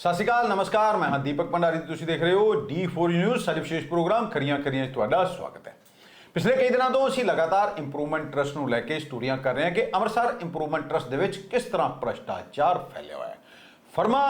ਸਤਿ ਸ਼੍ਰੀ ਅਕਾਲ, ਨਮਸਕਾਰ, ਮੈਂ ਹਾਂ ਦੀਪਕ ਭੰਡਾਰੀ ਤੁਸੀਂ ਦੇਖ ਰਹੇ ਹੋ D4 ਨਿਊਜ਼ ਸਾਡੇ ਵਿਸ਼ੇਸ਼ ਪ੍ਰੋਗਰਾਮ ਖਰੀਆਂ ਖਰੀਆਂ 'ਚ ਤੁਹਾਡਾ ਸਵਾਗਤ ਹੈ। ਪਿਛਲੇ ਕਈ ਦਿਨਾਂ ਤੋਂ ਅਸੀਂ ਲਗਾਤਾਰ ਇੰਪਰੂਵਮੈਂਟ ਟਰਸਟ ਨੂੰ ਲੈ ਕੇ ਸਟੋਰੀਆਂ ਕਰ ਰਹੇ ਹਾਂ ਕਿ ਅੰਮ੍ਰਿਤਸਰ ਇੰਪਰੂਵਮੈਂਟ ਟਰਸਟ ਦੇ ਵਿੱਚ ਕਿਸ ਤਰ੍ਹਾਂ ਭ੍ਰਸ਼ਟਾਚਾਰ ਫੈਲਿਆ ਹੋਇਆ ਹੈ। ਫਰਮਾ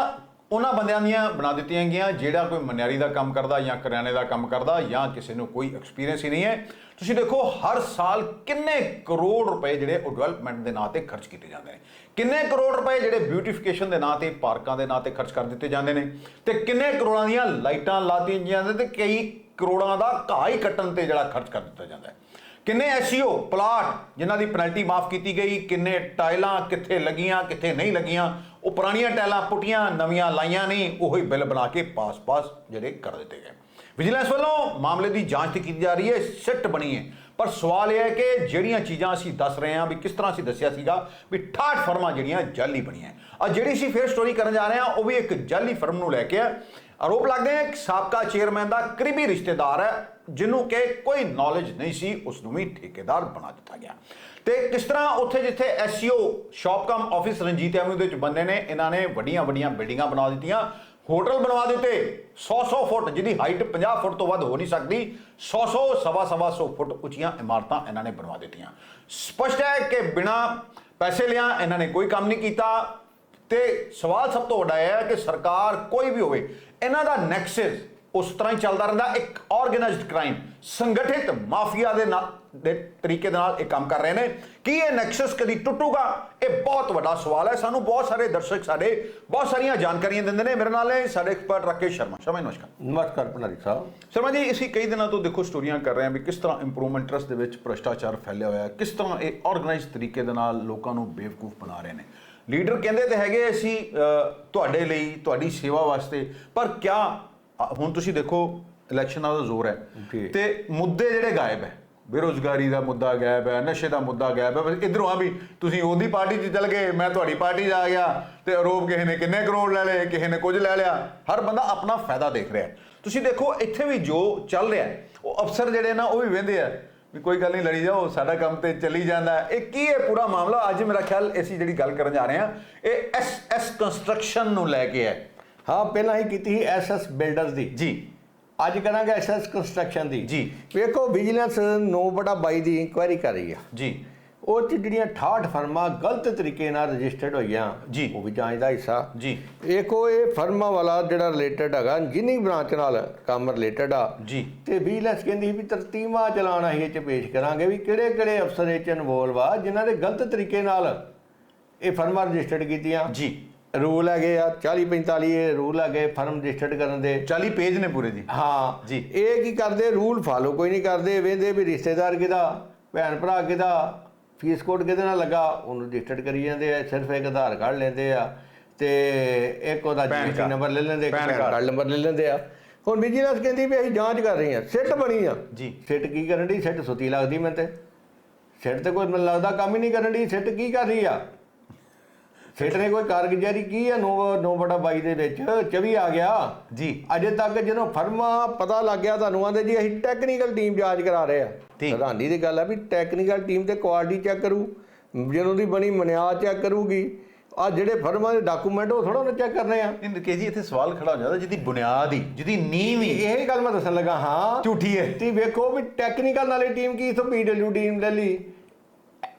ਉਹਨਾਂ ਬੰਦਿਆਂ ਦੀਆਂ ਬਣਾ ਦਿੱਤੀਆਂ ਗਈਆਂ, ਜਿਹੜਾ ਕੋਈ ਮਨਿਆਰੀ ਦਾ ਕੰਮ ਕਰਦਾ ਜਾਂ ਕਰਿਆਨੇ ਦਾ ਕੰਮ ਕਰਦਾ ਜਾਂ ਕਿਸੇ ਨੂੰ ਕੋਈ ਐਕਸਪੀਰੀਅੰਸ ਹੀ ਨਹੀਂ ਹੈ। ਤੁਸੀਂ ਦੇਖੋ, ਹਰ ਸਾਲ ਕਿੰਨੇ ਕਰੋੜ ਰੁਪਏ ਜਿਹੜੇ ਉਹ ਡਿਵੈਲਪਮੈਂਟ ਦੇ ਨਾਂ ਤੇ ਖਰਚ ਕੀਤੇ ਜਾਂਦੇ ਨੇ। ਕਿੰਨੇ ਕਰੋੜ ਰੁਪਏ ਜਿਹੜੇ ਬਿਊਟੀਫਿਕੇਸ਼ਨ ਦੇ ਨਾਂ ਤੇ, ਪਾਰਕਾਂ ਦੇ ਨਾਂ ਤੇ ਖਰਚ ਕਰ ਦਿੱਤੇ ਜਾਂਦੇ ਨੇ। ਤੇ ਕਿੰਨੇ ਕਰੋੜਾਂ ਦੀਆਂ ਲਾਈਟਾਂ ਲਾਤੀਆਂ ਜਾਂਦੇ ਤੇ ਕਈ ਕਰੋੜਾਂ ਦਾ ਘਾਹ ਹੀ ਕੱਟਣ ਤੇ ਜਿਹੜਾ ਖਰਚ ਕਰ ਦਿੱਤਾ ਜਾਂਦਾ ਹੈ। ਕਿੰਨੇ ਐਸਈਓ ਪਲਾਟ ਜਿਨ੍ਹਾਂ ਦੀ ਪੈਨਲਟੀ ਮਾਫ ਕੀਤੀ ਗਈ, ਕਿੰਨੇ ਟਾਈਲਾਂ ਕਿੱਥੇ ਲੱਗੀਆਂ, ਕਿੱਥੇ ਨਹੀਂ ਲੱਗੀਆਂ, ਉਹ ਪੁਰਾਣੀਆਂ ਟਾਈਲਾਂ ਪੁੱਟੀਆਂ, ਨਵੀਆਂ ਲਾਈਆਂ ਨਹੀਂ ਉਹੀ ਬਿੱਲ ਬਣਾ ਕੇ ਪਾਸ-ਪਾਸ ਜਿਹੜੇ ਕਰ ਦਿੱਤੇ ਗਏ। ਵਿਜੀਲੈਂਸ ਵੱਲੋਂ ਮਾਮਲੇ ਦੀ ਜਾਂਚ ਤੇ ਕੀਤੀ ਜਾ ਰਹੀ ਹੈ, ਸਿੱਟ ਬਣੀ ਹੈ। ਪਰ ਸਵਾਲ ਇਹ ਹੈ ਕਿ ਜਿਹੜੀਆਂ ਚੀਜ਼ਾਂ ਅਸੀਂ ਦੱਸ ਰਹੇ ਹਾਂ ਵੀ ਕਿਸ ਤਰ੍ਹਾਂ ਅਸੀਂ ਦੱਸਿਆ ਸੀਗਾ ਵੀ ਠਾਠ ਫਰਮਾਂ ਜਿਹੜੀਆਂ ਜਾਲੀ ਬਣੀਆਂ। ਆ ਜਿਹੜੀ ਅਸੀਂ ਫੇਰ ਸਟੋਰੀ ਕਰਨ ਜਾ ਰਹੇ ਹਾਂ, ਉਹ ਵੀ ਇੱਕ ਜਾਲੀ ਫਰਮ ਨੂੰ ਲੈ ਕੇ ਹੈ ਆਰੋਪ ਲੱਗਦੇ ਹੈ ਕਿ ਸਾਬਕਾ ਚੇਅਰਮੈਨ ਦਾ ਕਰੀਬੀ ਰਿਸ਼ਤੇਦਾਰ ਹੈ ਜਿਹਨੂੰ ਕਿ ਕੋਈ ਨੌਲੇਜ ਨਹੀਂ ਸੀ ਉਸ ਨੂੰ ਵੀ ਠੇਕੇਦਾਰ ਬਣਾ ਦਿੱਤਾ ਗਿਆ। ਤੇ ਕਿਸ ਤਰ੍ਹਾਂ ਉੱਥੇ ਜਿੱਥੇ SEO shop cum office Ranjit avenue ਦੇ ਵਿੱਚ ਬੰਦੇ ਨੇ, ਇਹਨਾਂ ਨੇ ਵੱਡੀਆਂ ਵੱਡੀਆਂ ਬਿਲਡਿੰਗਾਂ ਬਣਾ ਦਿੱਤੀਆਂ। ਹੋਟਲ ਬਣਵਾ ਦਿੱਤੇ 100-100 ਫੁੱਟ, ਜਿਹਦੀ ਹਾਈਟ 50 ਫੁੱਟ ਤੋਂ ਵੱਧ ਹੋ ਨਹੀਂ ਸਕਦੀ 100-100 ਸਵਾ ਸਵਾ 100 ਫੁੱਟ ਉੱਚੀਆਂ ਇਮਾਰਤਾਂ ਇਹਨਾਂ ਨੇ ਬਣਵਾ ਦਿੱਤੀਆਂ। ਸਪਸ਼ਟ ਹੈ ਕਿ ਬਿਨਾ ਪੈਸੇ ਲਿਆ ਇਹਨਾਂ ਨੇ ਕੋਈ ਕੰਮ ਨਹੀਂ ਕੀਤਾ। ਤੇ ਸਵਾਲ ਸਭ ਤੋਂ ਵੱਡਾ ਇਹ ਹੈ ਕਿ ਸਰਕਾਰ ਕੋਈ ਵੀ ਹੋਵੇ ਇਹਨਾਂ ਦਾ ਨੈਕਸਸ ਉਸ ਤਰ੍ਹਾਂ ਹੀ ਚੱਲਦਾ ਰਹਿੰਦਾ ਇੱਕ ਆਰਗੇਨਾਈਜ਼ਡ ਕ੍ਰਾਈਮ ਸੰਗਠਿਤ ਮਾਫੀਆ ਦੇ ਨਾਲ ਦੇ ਤਰੀਕੇ ਦੇ ਨਾਲ ਇਹ ਕੰਮ ਕਰ ਰਹੇ ਨੇ। ਕੀ ਇਹ ਨੈਕਸਸ ਕਦੀ ਟੁੱਟੂਗਾ? ਇਹ ਬਹੁਤ ਵੱਡਾ ਸਵਾਲ ਹੈ। ਸਾਨੂੰ ਬਹੁਤ ਸਾਰੇ ਦਰਸ਼ਕ ਸਾਡੇ ਬਹੁਤ ਸਾਰੀਆਂ ਜਾਣਕਾਰੀਆਂ ਦਿੰਦੇ ਨੇ। ਮੇਰੇ ਨਾਲ ਨੇ ਸਾਡੇ ਐਕਸਪਰਟ ਰਾਕੇਸ਼ ਸ਼ਰਮਾ। ਸ਼ਰਮਾ ਨਮਸਕਾਰ। ਨਮਸਕਾਰ ਭੰਡਾਰੀ ਸਾਹਿਬ। ਸ਼ਰਮਾ ਜੀ ਅਸੀਂ ਕਈ ਦਿਨਾਂ ਤੋਂ ਦੇਖੋ ਸਟੋਰੀਆਂ ਕਰ ਰਹੇ ਹਾਂ ਵੀ ਕਿਸ ਤਰ੍ਹਾਂ ਇੰਪਰੂਵਮੈਂਟ ਟਰਸਟ ਦੇ ਵਿੱਚ ਭ੍ਰਸ਼ਟਾਚਾਰ ਫੈਲਿਆ ਹੋਇਆ ਹੈ ਕਿਸ ਤਰ੍ਹਾਂ ਇਹ ਆਰਗੇਨਾਈਜ਼ ਤਰੀਕੇ ਦੇ ਨਾਲ ਲੋਕਾਂ ਨੂੰ ਬੇਵਕੂਫ ਬਣਾ ਰਹੇ ਨੇ। ਲੀਡਰ ਕਹਿੰਦੇ ਤੇ ਹੈਗੇ ਅਸੀਂ ਤੁਹਾਡੇ ਲਈ ਤੁਹਾਡੀ ਸੇਵਾ ਵਾਸਤੇ। ਪਰ ਕਿਆ ਹੁਣ ਤੁਸੀਂ ਦੇਖੋ ਇਲੈਕਸ਼ਨਾਂ ਦਾ ਜ਼ੋਰ ਹੈ। ਤੇ ਮੁੱਦੇ ਜਿਹੜੇ ਗਾਇਬ ਹੈ। ਬੇਰੋਜ਼ਗਾਰੀ ਦਾ ਮੁੱਦਾ ਗਾਇਬ ਹੈ ਨਸ਼ੇ ਦਾ ਮੁੱਦਾ ਗਾਇਬ ਹੈ। ਇਧਰੋਂ ਆ ਵੀ ਤੁਸੀਂ ਉਹਦੀ ਪਾਰਟੀ 'ਚ ਚਲ ਗਏ ਮੈਂ ਤੁਹਾਡੀ ਪਾਰਟੀ 'ਚ ਆ ਗਿਆ ਤੇ ਆਰੋਪ ਕਿਸੇ ਨੇ ਕਿੰਨੇ ਕਰੋੜ ਲੈ ਲਏ ਕਿਸੇ ਨੇ ਕੁਝ ਲੈ ਲਿਆ। ਹਰ ਬੰਦਾ ਆਪਣਾ ਫਾਇਦਾ ਦੇਖ ਰਿਹਾ ਤੁਸੀਂ ਦੇਖੋ ਇੱਥੇ ਵੀ ਜੋ ਚੱਲ ਰਿਹਾ ਉਹ ਅਫਸਰ ਜਿਹੜੇ ਨਾ ਉਹ ਵੀ ਵਹਿੰਦੇ ਆ। ਵੀ ਕੋਈ ਗੱਲ ਨਹੀਂ ਲੜੀ ਜਾਓ ਸਾਡਾ ਕੰਮ ਤੇ ਚੱਲੀ ਜਾਂਦਾ। ਹੈ ਇਹ ਕੀ ਹੈ ਪੂਰਾ ਮਾਮਲਾ? ਅੱਜ ਮੇਰਾ ਖਿਆਲ ਅਸੀਂ ਜਿਹੜੀ ਗੱਲ ਕਰਨ ਜਾ ਰਹੇ ਹਾਂ ਇਹ ਐਸ ਐਸ ਕੰਸਟਰਕਸ਼ਨ ਨੂੰ ਲੈ ਕੇ ਹੈ। ਹਾਂ ਪਹਿਲਾਂ ਹੀ ਕੀਤੀ ਸੀ ਐਸਐਸ ਬਿਲਡਰਸ ਦੀ। ਜੀ। ਅੱਜ ਕਰਾਂਗੇ ਐਸਐਸ ਕੰਸਟਰਕਸ਼ਨ ਦੀ। ਜੀ। ਵੇਖੋ ਵਿਜੀਲੈਂਸ 9/22 ਦੀ ਇਨਕੁਆਇਰੀ ਕਰ ਰਹੀ ਆ। ਜੀ। ਉਹ ਚ ਜਿਹੜੀਆਂ 68 ਫਰਮਾਂ ਗਲਤ ਤਰੀਕੇ ਨਾਲ ਰਜਿਸਟਰਡ ਹੋਈਆਂ ਜੀ। ਉਹ ਵੀ ਜਾਂਚ ਦਾ ਹਿੱਸਾ। ਜੀ। ਵੇਖੋ ਇਹ ਫਰਮਾਂ ਵਾਲਾ ਜਿਹੜਾ ਰਿਲੇਟਡ ਹੈਗਾ ਜਿੰਨੀ ਬ੍ਰਾਂਚ ਨਾਲ ਕੰਮ ਰਿਲੇਟਡ ਆ ਜੀ। ਤੇ ਵਿਜੀਲੈਂਸ ਕਹਿੰਦੀ ਵੀ ਤਰਤੀਬਾਂ ਚਲਾਉਣਾ ਅਸੀਂ ਇਹ ਚ ਪੇਸ਼ ਕਰਾਂਗੇ ਵੀ ਕਿਹੜੇ ਕਿਹੜੇ ਅਫਸਰ ਇਹ ਚ ਇਨਵੋਲਵ ਆ ਜਿਨ੍ਹਾਂ ਦੇ ਗਲਤ ਤਰੀਕੇ ਨਾਲ ਇਹ ਫਰਮਾਂ ਰਜਿਸਟਰਡ ਕੀਤੀਆਂ। ਜੀ। ਰੂਲ ਹੈਗੇ ਆ 40 45 ਇਹ ਰੂਲ ਹੈਗੇ ਫਰਮ ਰਜਿਸਟਰਡ ਕਰਨ ਦੇ। 40 ਪੇਜ ਨੇ ਪੂਰੇ ਜੀ ਹਾਂ। ਜੀ। ਇਹ ਕੀ ਕਰਦੇ? ਰੂਲ ਫਾਲੋ ਕੋਈ ਨਹੀਂ ਕਰਦੇ ਵੇਂਦੇ ਵੀ ਰਿਸ਼ਤੇਦਾਰ ਕਿਹਦਾ ਭੈਣ ਭਰਾ ਕਿਹਦਾ ਫੀਸ ਕੋਡ ਕਿਹਦੇ ਨਾਲ ਲੱਗਾ ਉਹਨੂੰ ਰਜਿਸਟਰਡ ਕਰੀ ਜਾਂਦੇ ਆ ਸਿਰਫ ਇੱਕ ਆਧਾਰ ਕਾਰਡ ਲੈਂਦੇ ਆ ਤੇ ਇੱਕ ਉਹਦਾ ਕਾਰਡ। ਨੰਬਰ ਲੈ ਲੈਂਦੇ ਇੱਕ ਪੈਨ ਕਾਰਡ। ਨੰਬਰ ਲੈ ਲੈਂਦੇ ਆ ਹੁਣ ਵਿਜੀਲੈਂਸ ਕਹਿੰਦੀ ਵੀ ਅਸੀਂ ਜਾਂਚ ਕਰ ਰਹੇ ਆ ਸਿੱਟ ਬਣੀ ਆ ਜੀ। ਸਿੱਟ ਕੀ ਕਰਨ ਦੀ ਸਿੱਟ ਸੁਤੀ ਲੱਗਦੀ ਮੈਨੂੰ ਤੇ ਸਿੱਟ ਤੇ ਕੋਈ ਮੈਨੂੰ ਲੱਗਦਾ ਕੰਮ ਹੀ ਨਹੀਂ ਕਰਨ ਦੀ ਸਿੱਟ ਕੀ ਕਰ ਰਹੀ ਆ ਨੇ ਕੋਈ ਕਾਰਗੁਜ਼ਾਰੀ ਕੀ ਆ? 9 9/22 ਦੇ ਵਿੱਚ 24 ਆ ਗਿਆ। ਜੀ। ਅਜੇ ਤੱਕ ਜਦੋਂ ਫਰਮਾ ਪਤਾ ਲੱਗ ਗਿਆ ਤੁਹਾਨੂੰ ਆਂਦੇ ਜੀ ਅਸੀਂ ਟੈਕਨੀਕਲ ਟੀਮ ਜਾਂਚ ਕਰਾ ਰਹੇ ਆ। ਹੈਰਾਨੀ ਦੀ ਗੱਲ ਆ ਵੀ ਟੈਕਨੀਕਲ ਟੀਮ ਤੇ ਕੁਆਲਿਟੀ ਚੈੱਕ ਕਰੂ ਜਦੋਂ ਦੀ ਬਣੀ ਮਨਿਆਦ ਚੈੱਕ ਕਰੂਗੀ। ਆ ਜਿਹੜੇ ਫਰਮਾਂ ਦੇ ਡਾਕੂਮੈਂਟ ਉਹ ਥੋੜਾ ਉਹਨੇ ਚੈੱਕ ਕਰਨੇ ਆ। ਨਹੀਂ ਕੇ ਜੀ ਇੱਥੇ ਸਵਾਲ ਖੜਾ ਹੋ ਜਾਂਦਾ ਜਿਹਦੀ ਬੁਨਿਆਦ ਹੀ ਜਿਹਦੀ ਨੀਂਹ ਹੀ। ਇਹ ਗੱਲ ਮੈਂ ਦੱਸਣ ਲੱਗਾ ਹਾਂ। ਝੂਠੀ ਹੈ। ਤੇ ਵੇਖੋ ਵੀ ਟੈਕਨੀਕਲ ਨਾਲੇ ਟੀਮ ਕੀ ਇਥੋਂ ਪੀਡਬਲਿਊ ਟੀਮ ਲੈ ਲਈ।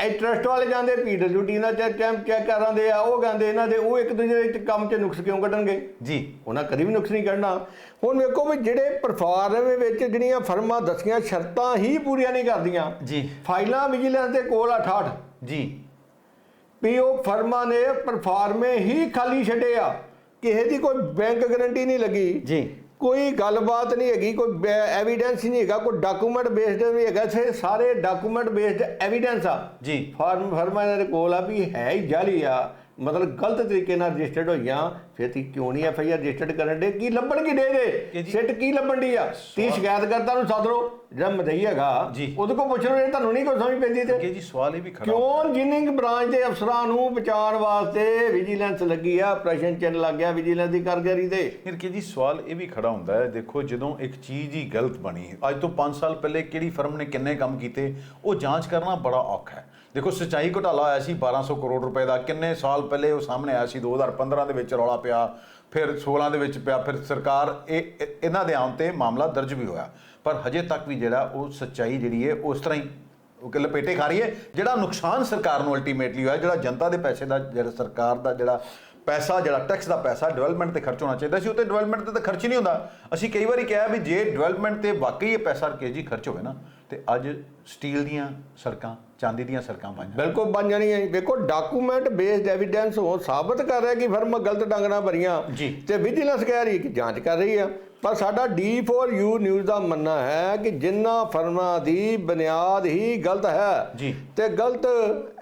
ਇਹ ਟਰਸਟ ਵਾਲੇ ਜਾਂਦੇ ਪੀਡਬਲਿਊ ਟੀਮ ਦਾ ਚੈੱਕ ਚੈੱਕ ਕਰਾਂਦੇ ਆ ਉਹ ਕਹਿੰਦੇ ਇਹਨਾਂ ਦੇ ਉਹ ਇੱਕ ਦੂਜੇ ਦੇ ਕੰਮ 'ਚ ਨੁਕਸ ਕਿਉਂ ਕੱਢਣਗੇ? ਜੀ। ਉਹਨਾਂ ਕਦੀ ਵੀ ਨੁਕਸ ਨਹੀਂ ਕੱਢਣਾ। ਹੁਣ ਵੇਖੋ ਵੀ ਜਿਹੜੇ ਪਰਫਾਰਮ ਵਿੱਚ ਜਿਹੜੀਆਂ ਫਰਮਾਂ ਦਸੀਆਂ ਸ਼ਰਤਾਂ ਹੀ ਪੂਰੀਆਂ ਨਹੀਂ ਕਰਦੀਆਂ। ਜੀ। ਫਾਈਲਾਂ ਵਿਜੀਲੈਂਸ ਦੇ ਕੋਲ ਆ 68 ਜੀ। ਵੀ ਉਹ ਫਰਮਾਂ ਨੇ ਪਰਫਾਰਮੇ ਹੀ ਖਾਲੀ ਛੱਡੇ ਆ। ਕਿਸੇ ਦੀ ਕੋਈ ਬੈਂਕ ਗਾਰੰਟੀ ਨਹੀਂ ਲੱਗੀ। ਜੀ। ਕੋਈ ਗੱਲਬਾਤ ਨਹੀਂ ਹੈਗੀ ਕੋਈ ਐਵੀਡੈਂਸ ਨਹੀਂ ਹੈਗਾ ਕੋਈ ਡਾਕੂਮੈਂਟ ਬੇਸਡ ਨਹੀਂ ਹੈਗਾ ਸੇ ਸਾਰੇ ਡਾਕੂਮੈਂਟ ਬੇਸਡ ਐਵੀਡੈਂਸ ਆ। ਜੀ। ਫਾਰਮ ਫਰਮਾਂ ਦੇ ਕੋਲ ਆ ਵੀ ਹੈ ਹੀ ਜਾਲੀ ਆ। ਮਤਲਬ ਗਲਤ ਤਰੀਕੇ ਨਾਲ ਰਜਿਸਟਰਡ ਹੋਈਆਂ ਫਿਰ ਤੀ ਕਿਉਂ ਨਹੀਂ ਐਫ ਆਈ ਆਰ ਰਜਿਸਟਰਡ ਕਰਨ ਦੇ ਕੀ ਲੱਭਣ ਕੀ ਦੇ ਦੇ ਸਿੱਟ ਕੀ ਲੱਭਣ ਦੀ ਆ? ਤੀ ਸ਼ਿਕਾਇਤਕਰਤਾ ਨੂੰ ਸੱਦ ਲਓ। ਜਿਹੜਾ ਮਦਈ ਹੈਗਾ। ਉਹਦੇ ਕੋਲ ਪੁੱਛ ਲਓ ਜੇ ਤੁਹਾਨੂੰ ਨਹੀਂ ਕੋਈ ਸਮਝ ਪੈਂਦੀ ਤੇ। ਜੀ ਸਵਾਲ ਇਹ ਵੀ ਖੜਾ ਕਿਉਂ ਇੰਜੀਨੀਅਰਿੰਗ ਬ੍ਰਾਂਚ ਦੇ ਅਫਸਰਾਂ ਨੂੰ ਬਚਾਉਣ ਵਾਸਤੇ ਵਿਜੀਲੈਂਸ ਲੱਗੀ ਆ? ਪ੍ਰੈਸ਼ਨ ਚੈਨ ਲੱਗ ਗਿਆ ਵਿਜੀਲੈਂਸ ਦੀ ਕਾਰਗੁਜ਼ਾਰੀ ਦੇ ਫਿਰ ਕਿ ਜੀ ਸਵਾਲ ਇਹ ਵੀ ਖੜਾ ਹੁੰਦਾ ਹੈ ਦੇਖੋ ਜਦੋਂ ਇੱਕ ਚੀਜ਼ ਹੀ ਗਲਤ ਬਣੀ ਅੱਜ ਤੋਂ 5 ਸਾਲ ਪਹਿਲੇ ਕਿਹੜੀ ਫਰਮ ਨੇ ਕਿੰਨੇ ਕੰਮ ਕੀਤੇ ਉਹ ਜਾਂਚ ਕਰਨਾ ਬੜਾ ਔਖਾ ਹੈ। ਦੇਖੋ ਸਚਾਈ ਘੁਟਾਲਾ ਹੋਇਆ ਸੀ 1200 ਕਰੋੜ ਰੁਪਏ ਦਾ ਕਿੰਨੇ ਸਾਲ ਪਹਿਲੇ ਉਹ ਸਾਹਮਣੇ ਆਇਆ ਸੀ 2015 ਦੇ ਵਿੱਚ ਰੌਲਾ ਪਿਆ, ਫਿਰ 16 ਦੇ ਵਿੱਚ ਪਿਆ, ਫਿਰ ਸਰਕਾਰ ਇਹ ਇਹਨਾਂ ਦੇ ਆਉਣ ਤੇ ਮਾਮਲਾ ਦਰਜ ਵੀ ਹੋਇਆ। ਪਰ ਹਜੇ ਤੱਕ ਵੀ ਜਿਹੜਾ ਉਹ ਸੱਚਾਈ ਜਿਹੜੀ ਹੈ ਉਸ ਤਰ੍ਹਾਂ ਹੀ ਉਹ ਲਪੇਟੇ ਖਾ ਰਹੀ ਹੈ। ਜਿਹੜਾ ਨੁਕਸਾਨ ਸਰਕਾਰ ਨੂੰ ਅਲਟੀਮੇਟਲੀ ਹੋਇਆ, ਜਿਹੜਾ ਜਨਤਾ ਦੇ ਪੈਸੇ ਦਾ, ਜਿਹੜਾ ਸਰਕਾਰ ਦਾ ਜਿਹੜਾ ਪੈਸਾ, ਜਿਹੜਾ ਟੈਕਸ ਦਾ ਪੈਸਾ ਡਿਵੈਲਪਮੈਂਟ ਤੇ ਖਰਚ ਹੋਣਾ ਚਾਹੀਦਾ ਸੀ, ਉਹ ਤੇ ਡਿਵੈਲਪਮੈਂਟ ਤੇ ਤਾਂ ਖਰਚ ਹੀ ਨਹੀਂ ਹੁੰਦਾ। ਅਸੀਂ ਕਈ ਵਾਰੀ ਕਿਹਾ ਵੀ ਜੇ ਡਿਵੈਲਪਮੈਂਟ ਤੇ ਵਾਕਈ ਇਹ ਪੈਸਾ ਕੇਜੀ ਖਰਚ ਹੋਵੇ ਨਾ, ਤੇ ਅੱਜ ਸਟੀਲ ਦੀਆਂ ਸੜਕਾਂ ਚਾਂਦੀ ਦੀਆਂ ਸੜਕਾਂ ਬਣ ਜਾਣ ਬਿਲਕੁਲ ਬਣ ਜਾਣੀ ਹੈ ਵੇਖੋ ਡਾਕੂਮੈਂਟ ਬੇਸਡ ਐਵੀਡੈਂਸ ਉਹ ਸਾਬਤ ਕਰ ਰਿਹਾ ਕਿ ਫਰਮ ਗਲਤ ਢੰਗ ਨਾਲ ਭਰੀਆਂ ਜੀ। ਤੇ ਵਿਜੀਲੈਂਸ ਕਹਿ ਰਹੀ ਹੈ ਕਿ ਜਾਂਚ ਕਰ ਰਹੀ ਆ ਪਰ ਸਾਡਾ D4U ਨਿਊਜ਼ ਦਾ ਮੰਨਣਾ ਹੈ ਕਿ ਜਿਨ੍ਹਾਂ ਫਰਮਾਂ ਦੀ ਬੁਨਿਆਦ ਹੀ ਗਲਤ ਹੈ ਜੀ। ਤੇ ਗਲਤ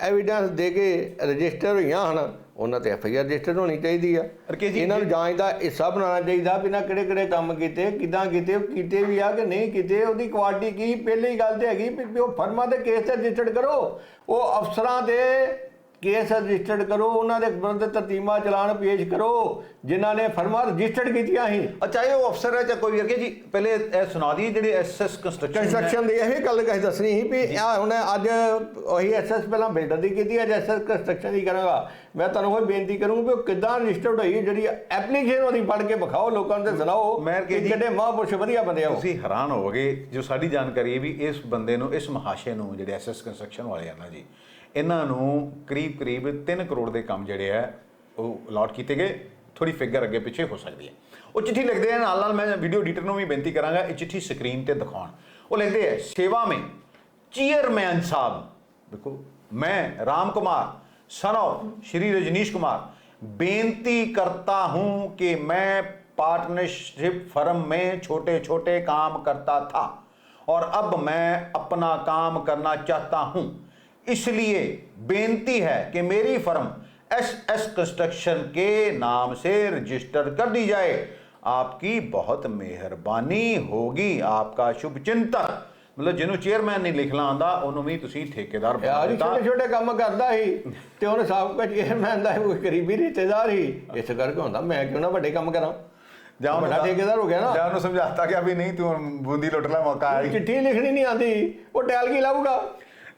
ਐਵੀਡੈਂਸ ਦੇ ਕੇ ਰਜਿਸਟਰ ਹੋਈਆਂ ਹਨ ਉਹਨਾਂ ਤੇ ਐਫਆਈਆਰ ਰਜਿਸਟਰ ਹੋਣੀ ਚਾਹੀਦੀ ਆ। ਇਹਨਾਂ ਨੂੰ ਜਾਂਚ ਦਾ ਹਿੱਸਾ ਬਣਾਉਣਾ ਚਾਹੀਦਾ ਵੀ ਨਾ ਕਿਹੜੇ ਕਿਹੜੇ ਕੰਮ ਕੀਤੇ ਕਿਦਾਂ ਕੀਤੇ ਉਹ ਕੀਤੇ ਵੀ ਆ ਕਿ ਨਹੀਂ ਕੀਤੇ ਉਹਦੀ ਕੁਆਲਿਟੀ ਕੀ? ਪਹਿਲੀ ਗੱਲ ਤੇ ਹੈਗੀ ਵੀ ਉਹ ਫਰਮਾਂ ਦੇ ਕੇਸ ਤੇ ਰਜਿਸਟਰਡ ਕਰੋ। ਉਹ ਅਫਸਰਾਂ ਦੇ ਕੇਸ ਰਜਿਸਟਰਡ ਕਰੋ ਉਹਨਾਂ ਦੇ ਵਿਰੁੱਧ ਤਰਤੀਬਾ ਚਲਾਨ ਪੇਸ਼ ਕਰੋ ਜਿਨ੍ਹਾਂ ਨੇ ਫਰਮਾਂ ਰਜਿਸਟਰਡ ਕੀਤੀਆਂ ਸੀ। ਅੱਛਾ ਇਹ ਉਹ ਅਫਸਰ ਹੈ ਜਾਂ ਕੋਈ ਵੀ ਜੀ? ਪਹਿਲੇ ਇਹ ਸੁਣਾ ਦਈਏ ਜਿਹੜੀ ਐਸਐਸ ਕੰਸਟਰਕਸ਼ਨ ਕੰਸਟਰਕਸ਼ਨ ਦੀ ਇਹ ਗੱਲ ਕਹੀ ਦੱਸਣੀ ਸੀ ਵੀ ਆ ਹੁਣ ਅੱਜ ਉਹੀ ਐਸਐਸ ਪਹਿਲਾਂ ਬਿਲਡਰ ਦੀ ਕੀਤੀ ਅੱਜ ਐਸਐਸ ਕੰਸਟਰਕਸ਼ਨ ਦੀ ਕਰਾਂਗਾ। ਮੈਂ ਤੁਹਾਨੂੰ ਕੋਈ ਬੇਨਤੀ ਕਰੂੰਗਾ ਵੀ ਉਹ ਕਿੱਦਾਂ ਰਜਿਸਟਰਡ ਹੋਈ ਜਿਹੜੀ ਐਪਲੀਕੇਸ਼ਨ ਉਹਦੀ ਪੜ੍ਹ ਕੇ ਵਿਖਾਓ ਲੋਕਾਂ ਨੂੰ ਤੇ ਸੁਣਾਓ ਮੈਂ ਕਿ ਕਿ ਕਿਹੜੇ ਮਹਾਂਪੁਰਸ਼ ਵਧੀਆ ਬੰਦੇ ਆ ਉਹ ਤੁਸੀਂ ਹੈਰਾਨ ਹੋਵੋਗੇ ਜੋ ਸਾਡੀ ਜਾਣਕਾਰੀ ਹੈ ਵੀ ਇਸ ਬੰਦੇ ਨੂੰ ਇਸ ਮਹਾਸ਼ੇ ਨੂੰ ਜਿਹੜੇ ਐਸਐਸ ਕੰਸਟਰਕਸ਼ਨ ਵਾਲੇ ਆ ਨਾ ਜੀ ਇਹਨਾਂ ਨੂੰ ਕਰੀਬ ਕਰੀਬ 3 ਕਰੋੜ ਦੇ ਕੰਮ ਜਿਹੜੇ ਆ ਉਹ ਅਲਾਟ ਕੀਤੇ ਗਏ ਥੋੜੀ ਫਿਗਰ ਅੱਗੇ ਪਿੱਛੇ ਹੋ ਸਕਦੀ ਹੈ ਉਹ ਚਿੱਠੀ ਲਿਖਦੇ ਆ ਨਾਲ ਨਾਲ ਮੈਂ ਵੀਡੀਓ ਐਡੀਟਰ ਨੂੰ ਵੀ ਬੇਨਤੀ ਕਰਾਂਗਾ ਇਹ ਚਿੱਠੀ ਸਕਰੀਨ ਤੇ ਦਿਖਾਉਣ ਉਹ ਲਿਖਦੇ ਆ ਸੇਵਾ ਮੇਂ ਚੇਅਰਮੈਨ ਸਾਹਿਬ देखो मैं राम कुमार सन ऑफ श्री रजनीश कुमार बेनती करता हूं कि मैं पार्टनरशिप फर्म में छोटे छोटे काम करता था और अब मैं अपना काम करना चाहता हूं इसलिए बेनती है कि मेरी फर्म एस एस कंस्ट्रक्शन के नाम से रजिस्टर कर दी जाए आपकी बहुत मेहरबानी होगी आपका शुभ चिंतक ਮਤਲਬ ਜਿਹਨੂੰ ਚੇਅਰਮੈਨ ਨਹੀਂ ਲਿਖਣਾ ਆਂਦਾ ਉਹਨੂੰ ਵੀ ਤੁਸੀਂ ਠੇਕੇਦਾਰ ਬਣਾ ਯਾਰ ਦਿੱਤਾ ਛੋਟੇ ਛੋਟੇ ਕੰਮ ਕਰਦਾ ਸੀ ਤੇ ਉਹਨੇ ਸਾਬਕਾ ਚੇਅਰਮੈਨ ਦਾ ਕੋਈ ਕਰੀਬੀ ਰਿਸ਼ਤੇਦਾਰ ਸੀ ਇਸ ਕਰਕੇ ਹੁੰਦਾ ਮੈਂ ਕਿਉਂ ਨਾ ਵੱਡੇ ਕੰਮ ਕਰਾਂ ਜਾਂ ਵੱਡਾ ਠੇਕੇਦਾਰ ਹੋ ਗਿਆ ਨਾ ਜਾਂ ਉਹਨੂੰ ਸਮਝਾਤਾ ਗਿਆ ਵੀ ਨਹੀਂ ਤੂੰ ਹੁਣ ਬੂੰਦੀ ਲੁੱਟ ਲੈ ਮੌਕਾ ਆਇਆ ਚਿੱਠੀ ਲਿਖਣੀ ਨਹੀਂ ਆਂਦੀ ਉਹ ਟੈਲ ਕੀ ਲਾਊਗਾ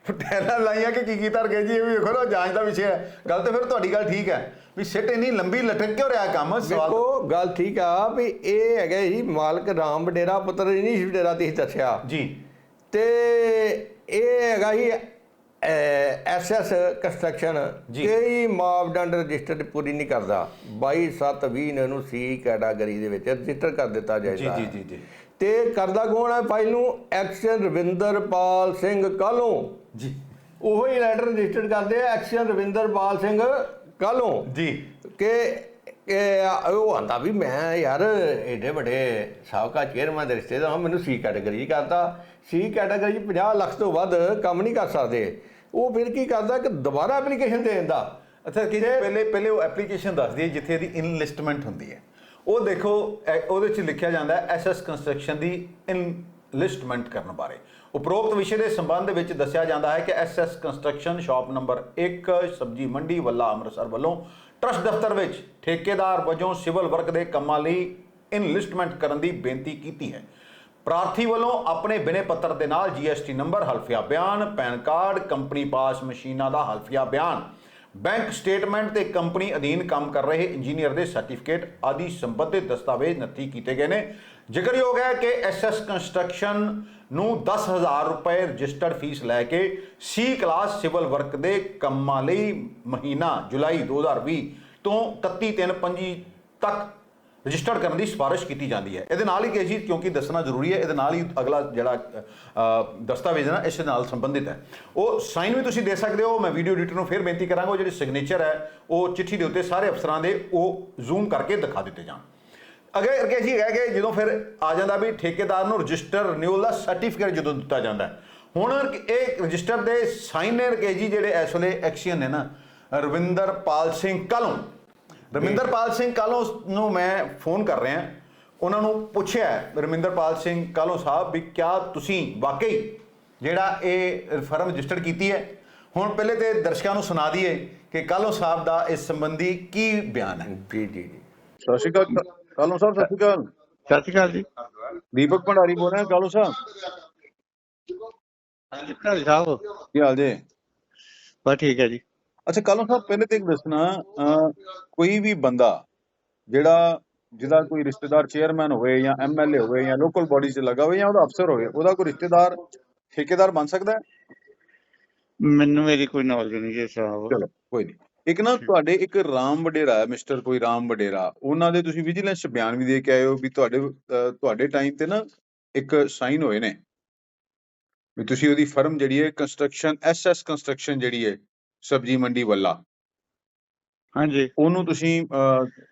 ਟੈਲਾਂ ਲਾਈਆਂ ਕਿ ਕੀ ਕੀ ਧਰ ਗਏ ਜੀ? ਇਹ ਵੀ ਵੇਖੋ ਨਾ ਜਾਂਚ ਦਾ ਵਿਸ਼ਾ ਹੈ। ਗੱਲ ਤੇ ਫਿਰ ਤੁਹਾਡੀ ਗੱਲ ਠੀਕ ਹੈ ਵੀ ਸਿੱਟ ਇੰਨੀ ਲੰਬੀ ਲਟਕ ਕਿਉਂ ਰਿਹਾ ਕੰਮ? ਸਵਾਲ ਦੇਖੋ ਗੱਲ ਠੀਕ ਆ ਵੀ ਇਹ ਹੈਗਾ ਜੀ ਮਾਲਕ ਰਾਮ ਵਡੇਰਾ ਪੁੱਤਰ ਨਹੀਂ ਵਡੇਰਾ ਤੁਸੀਂ ਦੱਸਿਆ। ਜੀ। ਤੇ ਇਹ ਹੈਗਾ ਜੀ ਐਸਐਸ ਕੰਸਟਰਕਸ਼ਨ। ਕਈ ਮਾਪਦੰਡ ਰਜਿਸਟਰਡ ਪੂਰੀ ਨਹੀਂ ਕਰਦਾ। 22/7/20 ਨੂੰ ਸੀ ਕੈਟਾਗਰੀ ਦੇ ਵਿੱਚ ਰਜਿਸਟਰ ਕਰ ਦਿੱਤਾ ਜਾਏਗਾ ਜੀ ਜੀ ਜੀ ਤੇ ਕਰਦਾ ਕੌਣ ਹੈ? ਫਾਈਲ ਨੂੰ ਐਕਸ਼ਨ ਰਵਿੰਦਰਪਾਲ ਸਿੰਘ ਕਾਲੋਂ ਜੀ। ਉਹੋ ਹੀ ਲੈਟਰ ਰਜਿਸਟਰਡ ਕਰਦੇ ਆ ਐਕਸ਼ਨ ਰਵਿੰਦਰਪਾਲ ਸਿੰਘ ਕਾਲੋਂ ਜੀ। ਕਿ ਉਹ ਆਂਦਾ ਵੀ ਮੈਂ ਯਾਰ ਏਡੇ ਵੱਡੇ ਸਾਬਕਾ ਚੇਅਰਮੈਨ ਦੇ ਰਿਸ਼ਤੇਦਾਰ ਮੈਨੂੰ ਸੀ ਕੈਟਾਗਰੀ ਕਰਤਾ। ਸੀ ਕੈਟਾਗਰੀ 'ਚ 50 ਲੱਖ ਤੋਂ ਵੱਧ ਕੰਮ ਨਹੀਂ ਕਰ ਸਕਦੇ। ਉਹ ਫਿਰ ਕੀ ਕਰਦਾ ਕਿ ਦੁਬਾਰਾ ਐਪਲੀਕੇਸ਼ਨ ਦੇ ਦਿੰਦਾ। ਅੱਛਾ ਕਿ ਪਹਿਲੇ ਪਹਿਲੇ ਉਹ ਐਪਲੀਕੇਸ਼ਨ ਦੱਸਦੀ ਹੈ ਜਿੱਥੇ ਇਹਦੀ ਇਨਲਿਸਟਮੈਂਟ ਹੁੰਦੀ ਹੈ। ਉਹ ਦੇਖੋ ਉਹਦੇ ਚ ਲਿਖਿਆ ਜਾਂਦਾ ਐਸਐਸ ਕੰਸਟਰਕਸ਼ਨ ਦੀ ਇਨਲਿਸਟਮੈਂਟ ਕਰਨ ਬਾਰੇ। ਉਪਰੋਕਤ ਵਿਸ਼ੇ ਦੇ ਸੰਬੰਧ ਵਿੱਚ ਦੱਸਿਆ ਜਾਂਦਾ ਹੈ ਕਿ ਐਸਐਸ ਕੰਸਟਰਕਸ਼ਨ ਸ਼ਾਪ ਨੰਬਰ 1 ਸਬਜੀ ਮੰਡੀ ਵੱਲਾ ਅੰਮ੍ਰਿਤਸਰ ਵੱਲੋਂ ਟਰਸਟ ਦਫ਼ਤਰ ਵਿੱਚ ਠੇਕੇਦਾਰ ਵਜੋਂ ਸਿਵਲ ਵਰਕ ਦੇ ਕੰਮਾਂ ਲਈ ਇਨਲਿਸਟਮੈਂਟ ਕਰਨ ਦੀ ਬੇਨਤੀ ਕੀਤੀ ਹੈ। ਪ੍ਰਾਰਥੀ ਵੱਲੋਂ ਆਪਣੇ ਬਿਨੇ ਪੱਤਰ ਦੇ ਨਾਲ ਜੀਐਸਟੀ ਨੰਬਰ, ਹਲਫੀਆ ਬਿਆਨ, ਪੈਨ ਕਾਰਡ, ਕੰਪਨੀ ਪਾਸ ਮਸ਼ੀਨਾਂ ਦਾ ਹਲਫੀਆ ਬਿਆਨ ਬੈਂਕ ਸਟੇਟਮੈਂਟ ਤੇ ਕੰਪਨੀ ਅਧੀਨ ਕੰਮ ਕਰ ਰਹੇ ਇੰਜੀਨੀਅਰ ਦੇ ਸਰਟੀਫਿਕੇਟ ਆਦਿ ਸੰਬੰਧਿਤ ਦਸਤਾਵੇਜ਼ ਨੱਥੀ ਕੀਤੇ ਗਏ ਨੇ। ਜ਼ਿਕਰਯੋਗ ਹੈ ਕਿ ਐਸਐਸ ਕੰਸਟਰਕਸ਼ਨ ਨੂੰ 10000 ਰੁਪਏ ਰਜਿਸਟਰਡ ਫੀਸ ਲੈ ਕੇ ਸੀ ਕਲਾਸ ਸਿਵਲ ਵਰਕ ਦੇ ਕੰਮਾਂ ਲਈ ਮਹੀਨਾ ਜੁਲਾਈ 2020 ਤੋਂ 31/3/25 ਤੱਕ ਰਜਿਸਟਰਡ ਕਰਨ ਦੀ ਸਿਫਾਰਿਸ਼ ਕੀਤੀ ਜਾਂਦੀ ਹੈ। ਇਹਦੇ ਨਾਲ ਹੀ ਕਿ ਜੀ ਕਿਉਂਕਿ ਦੱਸਣਾ ਜ਼ਰੂਰੀ ਹੈ, ਇਹਦੇ ਨਾਲ ਹੀ ਅਗਲਾ ਜਿਹੜਾ ਦਸਤਾਵੇਜ਼ ਹੈ ਨਾ, ਇਸ ਨਾਲ ਸੰਬੰਧਿਤ ਹੈ। ਉਹ ਸਾਈਨ ਵੀ ਤੁਸੀਂ ਦੇ ਸਕਦੇ ਹੋ, ਮੈਂ ਵੀਡੀਓ ਐਡੀਟਰ ਨੂੰ ਫਿਰ ਬੇਨਤੀ ਕਰਾਂਗਾ, ਉਹ ਜਿਹੜੇ ਸਿਗਨੇਚਰ ਹੈ, ਉਹ ਚਿੱਠੀ ਦੇ ਉੱਤੇ ਸਾਰੇ ਅਫਸਰਾਂ ਦੇ ਉਹ ਜ਼ੂਮ ਕਰਕੇ ਦਿਖਾ ਦਿੱਤੇ ਜਾਣ। ਅਗੇ ਅਗੇ ਜੀ ਕਹਿ ਗਏ ਜਦੋਂ ਫਿਰ ਆ ਜਾਂਦਾ ਵੀ ਠੇਕੇਦਾਰ ਨੂੰ ਰਜਿਸਟਰ ਰਿਨਿਊਅਲ ਦਾ ਸਰਟੀਫਿਕੇਟ ਜਦੋਂ ਦਿੱਤਾ ਜਾਂਦਾ ਹੁਣ ਇਹ ਰਜਿਸਟਰ ਦੇ ਸਾਈਨਰ ਕੇ ਜੀ ਜਿਹੜੇ ਇਸ ਵੇਲੇ ਐਕਸ਼ਨ ਨੇ ਨਾ ਰਵਿੰਦਰ ਪਾਲ ਸਿੰਘ ਕਾਲੋਂ ਰਮਿੰਦਰਪਾਲ ਸਿੰਘ ਕਾਲੋਂ ਨੂੰ ਮੈਂ ਫੋਨ ਕਰ ਰਿਹਾ ਉਹਨਾਂ ਨੂੰ ਪੁੱਛਿਆ ਰਮਿੰਦਰਪਾਲ ਸਿੰਘ ਕਾਲੋਂ ਸਾਹਿਬ ਵੀ ਕਿਆ ਤੁਸੀਂ ਵਾਕਈ ਜਿਹੜਾ ਇਹ ਫਰਮ ਰਜਿਸਟਰ ਕੀਤੀ ਹੈ ਹੁਣ ਪਹਿਲੇ ਤੇ ਦਰਸ਼ਕਾਂ ਨੂੰ ਸੁਣਾ ਦਈਏ ਕਿ ਕਾਲੋਂ ਸਾਹਿਬ ਦਾ ਇਸ ਸੰਬੰਧੀ ਕੀ ਬਿਆਨ ਹੈ। ਜੀ ਜੀ ਜੀ। ਸਤਿ ਸ਼੍ਰੀ ਅਕਾਲ ਕਾਲੂ ਸਾਹਿਬ ਸਤਿ ਸ਼੍ਰੀ ਅਕਾਲ। ਸਤਿ ਸ਼੍ਰੀ ਅਕਾਲ ਜੀ। ਦੀਪਕ ਭੰਡਾਰੀ ਬੋਲ ਰਿਹਾ ਕਾਲੂ ਸਾਹਿਬ। ਹਾਂਜੀ ਭੰਡਾਰੀ ਸਾਹਿਬ। ਕੀ ਹਾਲ ਜੇ? ਬਸ ਠੀਕ ਹੈ ਜੀ। ਅੱਛਾ ਕਾਲੋਂ ਸਾਹਿਬ ਪਹਿਲੇ ਤੇ ਇੱਕ ਦੱਸਣਾ ਕੋਈ ਵੀ ਬੰਦਾ ਜਿਹੜਾ ਜਿਹਦਾ ਕੋਈ ਰਿਸ਼ਤੇਦਾਰ ਚੇਅਰਮੈਨ ਹੋਵੇ ਜਾਂ ਐਮਐਲਏ ਹੋਵੇ ਜਾਂ ਲੋਕਲ ਬਾਡੀ 'ਚ ਲੱਗਾ ਹੋਵੇ ਜਾਂ ਉਹਦਾ ਅਫਸਰ ਹੋਵੇ ਉਹਦਾ ਕੋਈ ਰਿਸ਼ਤੇਦਾਰ ਠੇਕੇਦਾਰ ਬਣ ਸਕਦਾ ਹੈ? ਮੈਨੂੰ ਇਹਦੀ ਕੋਈ ਨੌਲੇਜ ਨਹੀਂ ਜੀ ਸਾਹਿਬ ਚਲੋ ਕੋਈ ਨਹੀਂ। ਇੱਕ ਨਾ ਤੁਹਾਡੇ ਇੱਕ ਰਾਮ ਵਡੇਰਾ ਹੈ ਮਿਸਟਰ ਕੋਈ ਰਾਮ ਵਡੇਰਾ। ਉਹਨਾਂ ਦੇ ਤੁਸੀਂ ਵਿਜੀਲੈਂਸ ਬਿਆਨ ਵੀ ਦੇ ਕੇ ਆਏ ਹੋ ਵੀ ਤੁਹਾਡੇ ਤੁਹਾਡੇ ਟਾਈਮ ਤੇ ਨਾ ਇੱਕ ਸਾਈਨ ਹੋਏ ਨੇ। ਵੀ ਤੁਸੀਂ ਉਹਦੀ ਫਰਮ ਜਿਹੜੀ ਹੈ ਕੰਸਟਰਕਸ਼ਨ ਐਸਐਸ ਕੰਸਟਰਕਸ਼ਨ ਜਿਹੜੀ ਹੈ ਸਬਜੀ ਮੰਡੀ ਵੱਲਾ ਹਾਂਜੀ। ਉਹਨੂੰ ਤੁਸੀਂ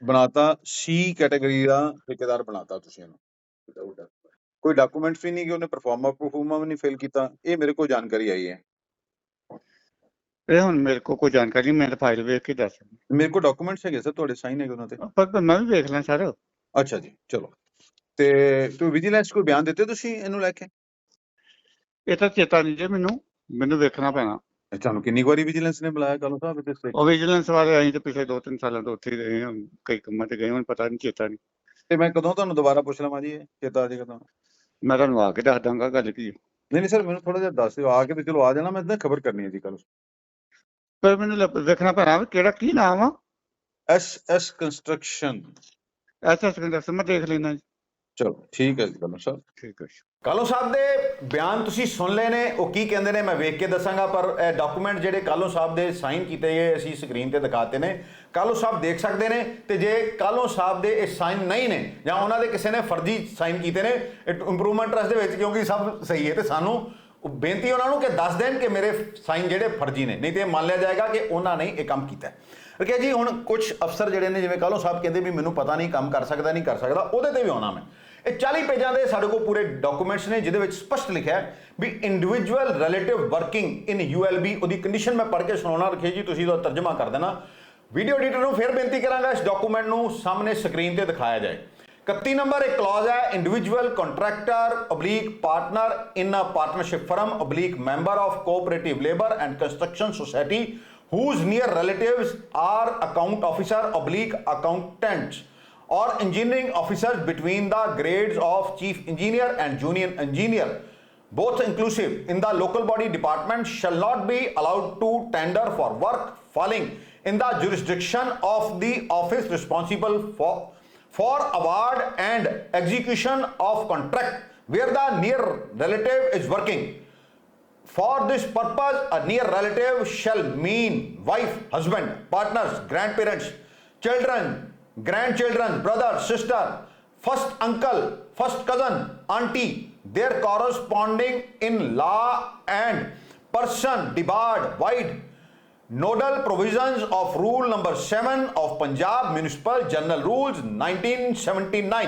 ਬਣਾਤਾ ਸੀ ਕੈਟਾਗਰੀ ਦਾ ਠੇਕੇਦਾਰ ਬਣਾਤਾ ਤੁਸੀਂ ਉਹਨੂੰ ਕੋਈ ਡਾਕੂਮੈਂਟਸ ਵੀ ਨਹੀਂ ਕਿ ਉਹਨੇ ਪਰਫਾਰਮਾ ਪਰਫਾਰਮਾ ਵੀ ਨਹੀਂ ਫਿਲ ਕੀਤਾ? ਇਹ ਮੇਰੇ ਕੋਲ ਜਾਣਕਾਰੀ ਆਈ ਹੈ। ਇਹ ਹੁਣ ਮੇਰੇ ਕੋਲ ਕੋਈ ਜਾਣਕਾਰੀ ਨਹੀਂ ਮੈਂ ਫਾਈਲ ਵੇਖ ਕੇ ਦੱਸ ਮੇਰੇ ਕੋਲ ਡਾਕੂਮੈਂਟਸ ਹੈਗੇ ਸਰ ਤੁਹਾਡੇ ਸਾਈਨ ਹੈਗੇ ਉਹਨਾਂ ਤੇ। ਪਰ ਮੈਂ ਵੀ ਵੇਖ ਲਾਂ ਸਰ। ਅੱਛਾ ਜੀ ਚਲੋ। ਤੇ ਤੂੰ ਵਿਜੀਲੈਂਸ ਕੋਈ ਬਿਆਨ ਦਿੱਤੇ ਤੁਸੀਂ ਇਹਨੂੰ ਲੈ ਕੇ? ਇਹ ਤਾਂ ਚੇਤਾ ਨਹੀਂ ਜੇ ਮੈਨੂੰ ਮੈਨੂੰ ਵੇਖਣਾ ਪੈਣਾ। ਤੁਹਾਨੂੰ ਕਿੰਨੀ ਵਾਰੀ ਵਿਜੀਲੈਂਸ ਨੇ ਬੁਲਾਇਆ ਕਾਲੋ ਸਾਹਿਬ ਇਹਦੇ ਤੇ ਉਹ ਵਿਜੀਲੈਂਸ ਵਾਲੇ ਅਸੀਂ ਤਾਂ ਪਿਛਲੇ 2-3 ਸਾਲਾਂ ਤੋਂ ਉੱਥੇ ਹੀ ਰਹੇ ਹਾਂ ਕਈ ਕੰਮਾਂ ਤੇ ਗਏ ਹੁਣ ਪਤਾ ਨਹੀਂ ਚੇਤਾ ਨਹੀਂ ਤੇ ਮੈਂ ਕਦੋਂ ਤੁਹਾਨੂੰ ਦੁਬਾਰਾ ਪੁੱਛ ਲਵਾਂ ਜੀ ਇਹ? ਚੇਤਾ ਆ ਜਾਏਗਾ ਤਾਂ ਮੈਂ ਤੁਹਾਨੂੰ ਆ ਕੇ ਦੱਸ ਦਾਂਗਾ ਗੱਲ ਕੀ ਹੈ। ਨਹੀਂ ਨਹੀਂ ਸਰ ਮੈਨੂੰ ਥੋੜਾ ਜਿਹਾ ਦੱਸ ਦਿਓ ਆ ਕੇ ਤੇ ਚਲੋ ਆ ਜਾਣਾ ਮੈਂ ਤਾਂ ਖਬਰ ਕਰਨੀ ਹੈ ਜੀ ਕੱਲ ਪਰ ਮੈਨੂੰ ਵੇਖਣਾ ਪੈਣਾ ਕਿਹੜਾ ਕੀ ਨਾਮ ਆ? S S construction. ਐਸਾ ਸਕਿੰਦਰ ਮੈਂ ਦੇਖ ਲੈਣਾ ਜੀ। ਚਲੋ ਠੀਕ ਹੈ ਜੀ ਕਾਲੋ ਸਾਹਿਬ। ਠੀਕ ਹੈ। ਕਾਲੋ ਸਾਹਿਬ ਦੇ ਬਿਆਨ ਤੁਸੀਂ ਸੁਣ ਲਏ ਨੇ ਉਹ ਕੀ ਕਹਿੰਦੇ ਨੇ ਮੈਂ ਵੇਖ ਕੇ ਦੱਸਾਂਗਾ ਪਰ ਇਹ ਡਾਕੂਮੈਂਟ ਜਿਹੜੇ ਕਾਲੋ ਸਾਹਿਬ ਦੇ ਸਾਈਨ ਕੀਤੇ ਗਏ ਅਸੀਂ ਸਕਰੀਨ ਤੇ ਦਿਖਾਤੇ ਨੇ। ਕਾਲੋ ਸਾਹਿਬ ਦੇਖ ਸਕਦੇ ਨੇ ਤੇ ਜੇ ਕਾਲੋ ਸਾਹਿਬ ਦੇ ਇਹ ਸਾਈਨ ਨਹੀਂ ਨੇ ਜਾਂ ਉਹਨਾਂ ਦੇ ਕਿਸੇ ਨੇ ਫਰਜ਼ੀ ਸਾਈਨ ਕੀਤੇ ਨੇ ਇੰਪਰੂਵਮੈਂਟ ਟਰਸਟ ਦੇ ਵਿੱਚ ਕਿਉਂਕਿ ਸਭ ਸਹੀ ਹੈ ਤੇ ਸਾਨੂੰ ਉਹ ਬੇਨਤੀ ਉਹਨਾਂ ਨੂੰ ਕਿ ਦੱਸ ਦੇਣ ਕਿ ਮੇਰੇ ਸਾਈਨ ਜਿਹੜੇ ਫਰਜ਼ੀ ਨੇ ਨਹੀਂ ਤੇ ਇਹ ਮੰਨ ਲਿਆ ਜਾਏਗਾ ਕਿ ਉਹਨਾਂ ਨੇ ਇਹ ਕੰਮ ਕੀਤਾ ਹੈ। ਰਕਿਆ ਜੀ ਹੁਣ ਕੁਝ ਅਫਸਰ ਜਿਹੜੇ ਨੇ ਜਿਵੇਂ ਕਾਲੋ ਸਾਹਿਬ ਕਹਿੰਦੇ ਵੀ ਮੈਨੂੰ ਪਤਾ ਨਹੀਂ ਕੰਮ ਕਰ ਸਕਦਾ ਨਹੀਂ ਕਰ ਸਕਦਾ ਉਹਦੇ ਤੇ ਵੀ ਆਉਣਾ ਮੈਂ। ਇਹ 40 ਪੇਜਾਂ ਦੇ ਸਾਡੇ ਕੋਲ ਪੂਰੇ ਡਾਕੂਮੈਂਟਸ ਨੇ, ਜਿਹਦੇ ਵਿੱਚ ਸਪਸ਼ਟ ਲਿਖਿਆ ਹੈ ਵੀ individual relative working in ULB ਉਹਦੀ ਕੰਡੀਸ਼ਨ ਮੈਂ ਪੜ੍ਹ ਕੇ ਸੁਣਾਉਣਾ ਰਖੇ ਜੀ, ਤੁਸੀਂ ਉਹਦਾ ਤਰਜਮਾ ਕਰ ਦੇਣਾ। ਵੀਡੀਓ ਐਡੀਟਰ ਨੂੰ ਫਿਰ ਬੇਨਤੀ ਕਰਾਂਗਾ ਇਸ ਡਾਕੂਮੈਂਟ ਨੂੰ ਸਾਹਮਣੇ ਸਕਰੀਨ ਤੇ ਦਿਖਾਇਆ ਜਾਏ। 31 ਨੰਬਰ ਇੱਕ ਕਲੌਜ਼ ਹੈ individual contractor oblique partner in a partnership firm oblique member of cooperative labour and construction society whose near relatives are account officer, oblique accountants or engineering officers between the grades of chief engineer and junior engineer both inclusive. In the local body department shall not be allowed to tender for work falling in the jurisdiction of the office responsible for for award and execution of contract where the near relative is working. For this purpose, a near relative shall mean wife, husband, partners, grandparents, children, grand children brother sister first uncle first cousin aunty their corresponding in law and person debarred vide nodal provision of rule number seven of Punjab municipal general rules 1979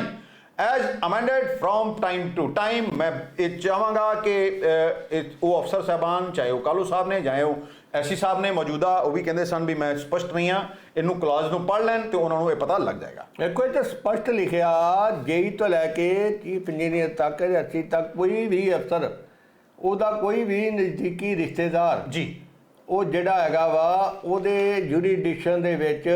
as amended from time to time मैं चाहवागा कि अफसर साहबान, चाहे वो कालू साहब ने, चाहे वो ਐਸੀ ਸਾਹਿਬ ਨੇ ਮੌਜੂਦਾ ਉਹ ਵੀ ਕਹਿੰਦੇ ਸਨ ਵੀ ਮੈਂ ਸਪਸ਼ਟ ਨਹੀਂ ਆ ਇਹਨੂੰ ਕਲਾਜ਼ ਨੂੰ ਪੜ੍ਹ ਲੈਣ ਤੇ ਉਹਨਾਂ ਨੂੰ ਇਹ ਪਤਾ ਲੱਗ ਜਾਏਗਾ। ਦੇਖੋ ਇਹ ਤਾਂ ਸਪਸ਼ਟ ਲਿਖਿਆ ਜੇਈ ਤੋਂ ਲੈ ਕੇ ਚੀਫ ਇੰਜੀਨੀਅਰ ਤੱਕ ਐਸੀ ਤੱਕ ਕੋਈ ਵੀ ਅਫਸਰ ਉਹਦਾ ਕੋਈ ਵੀ ਨਜ਼ਦੀਕੀ ਰਿਸ਼ਤੇਦਾਰ ਜੀ। ਉਹ ਜਿਹੜਾ ਹੈਗਾ ਵਾ ਉਹਦੇ ਜੁਰੀਡਿਕਸ਼ਨ ਦੇ ਵਿੱਚ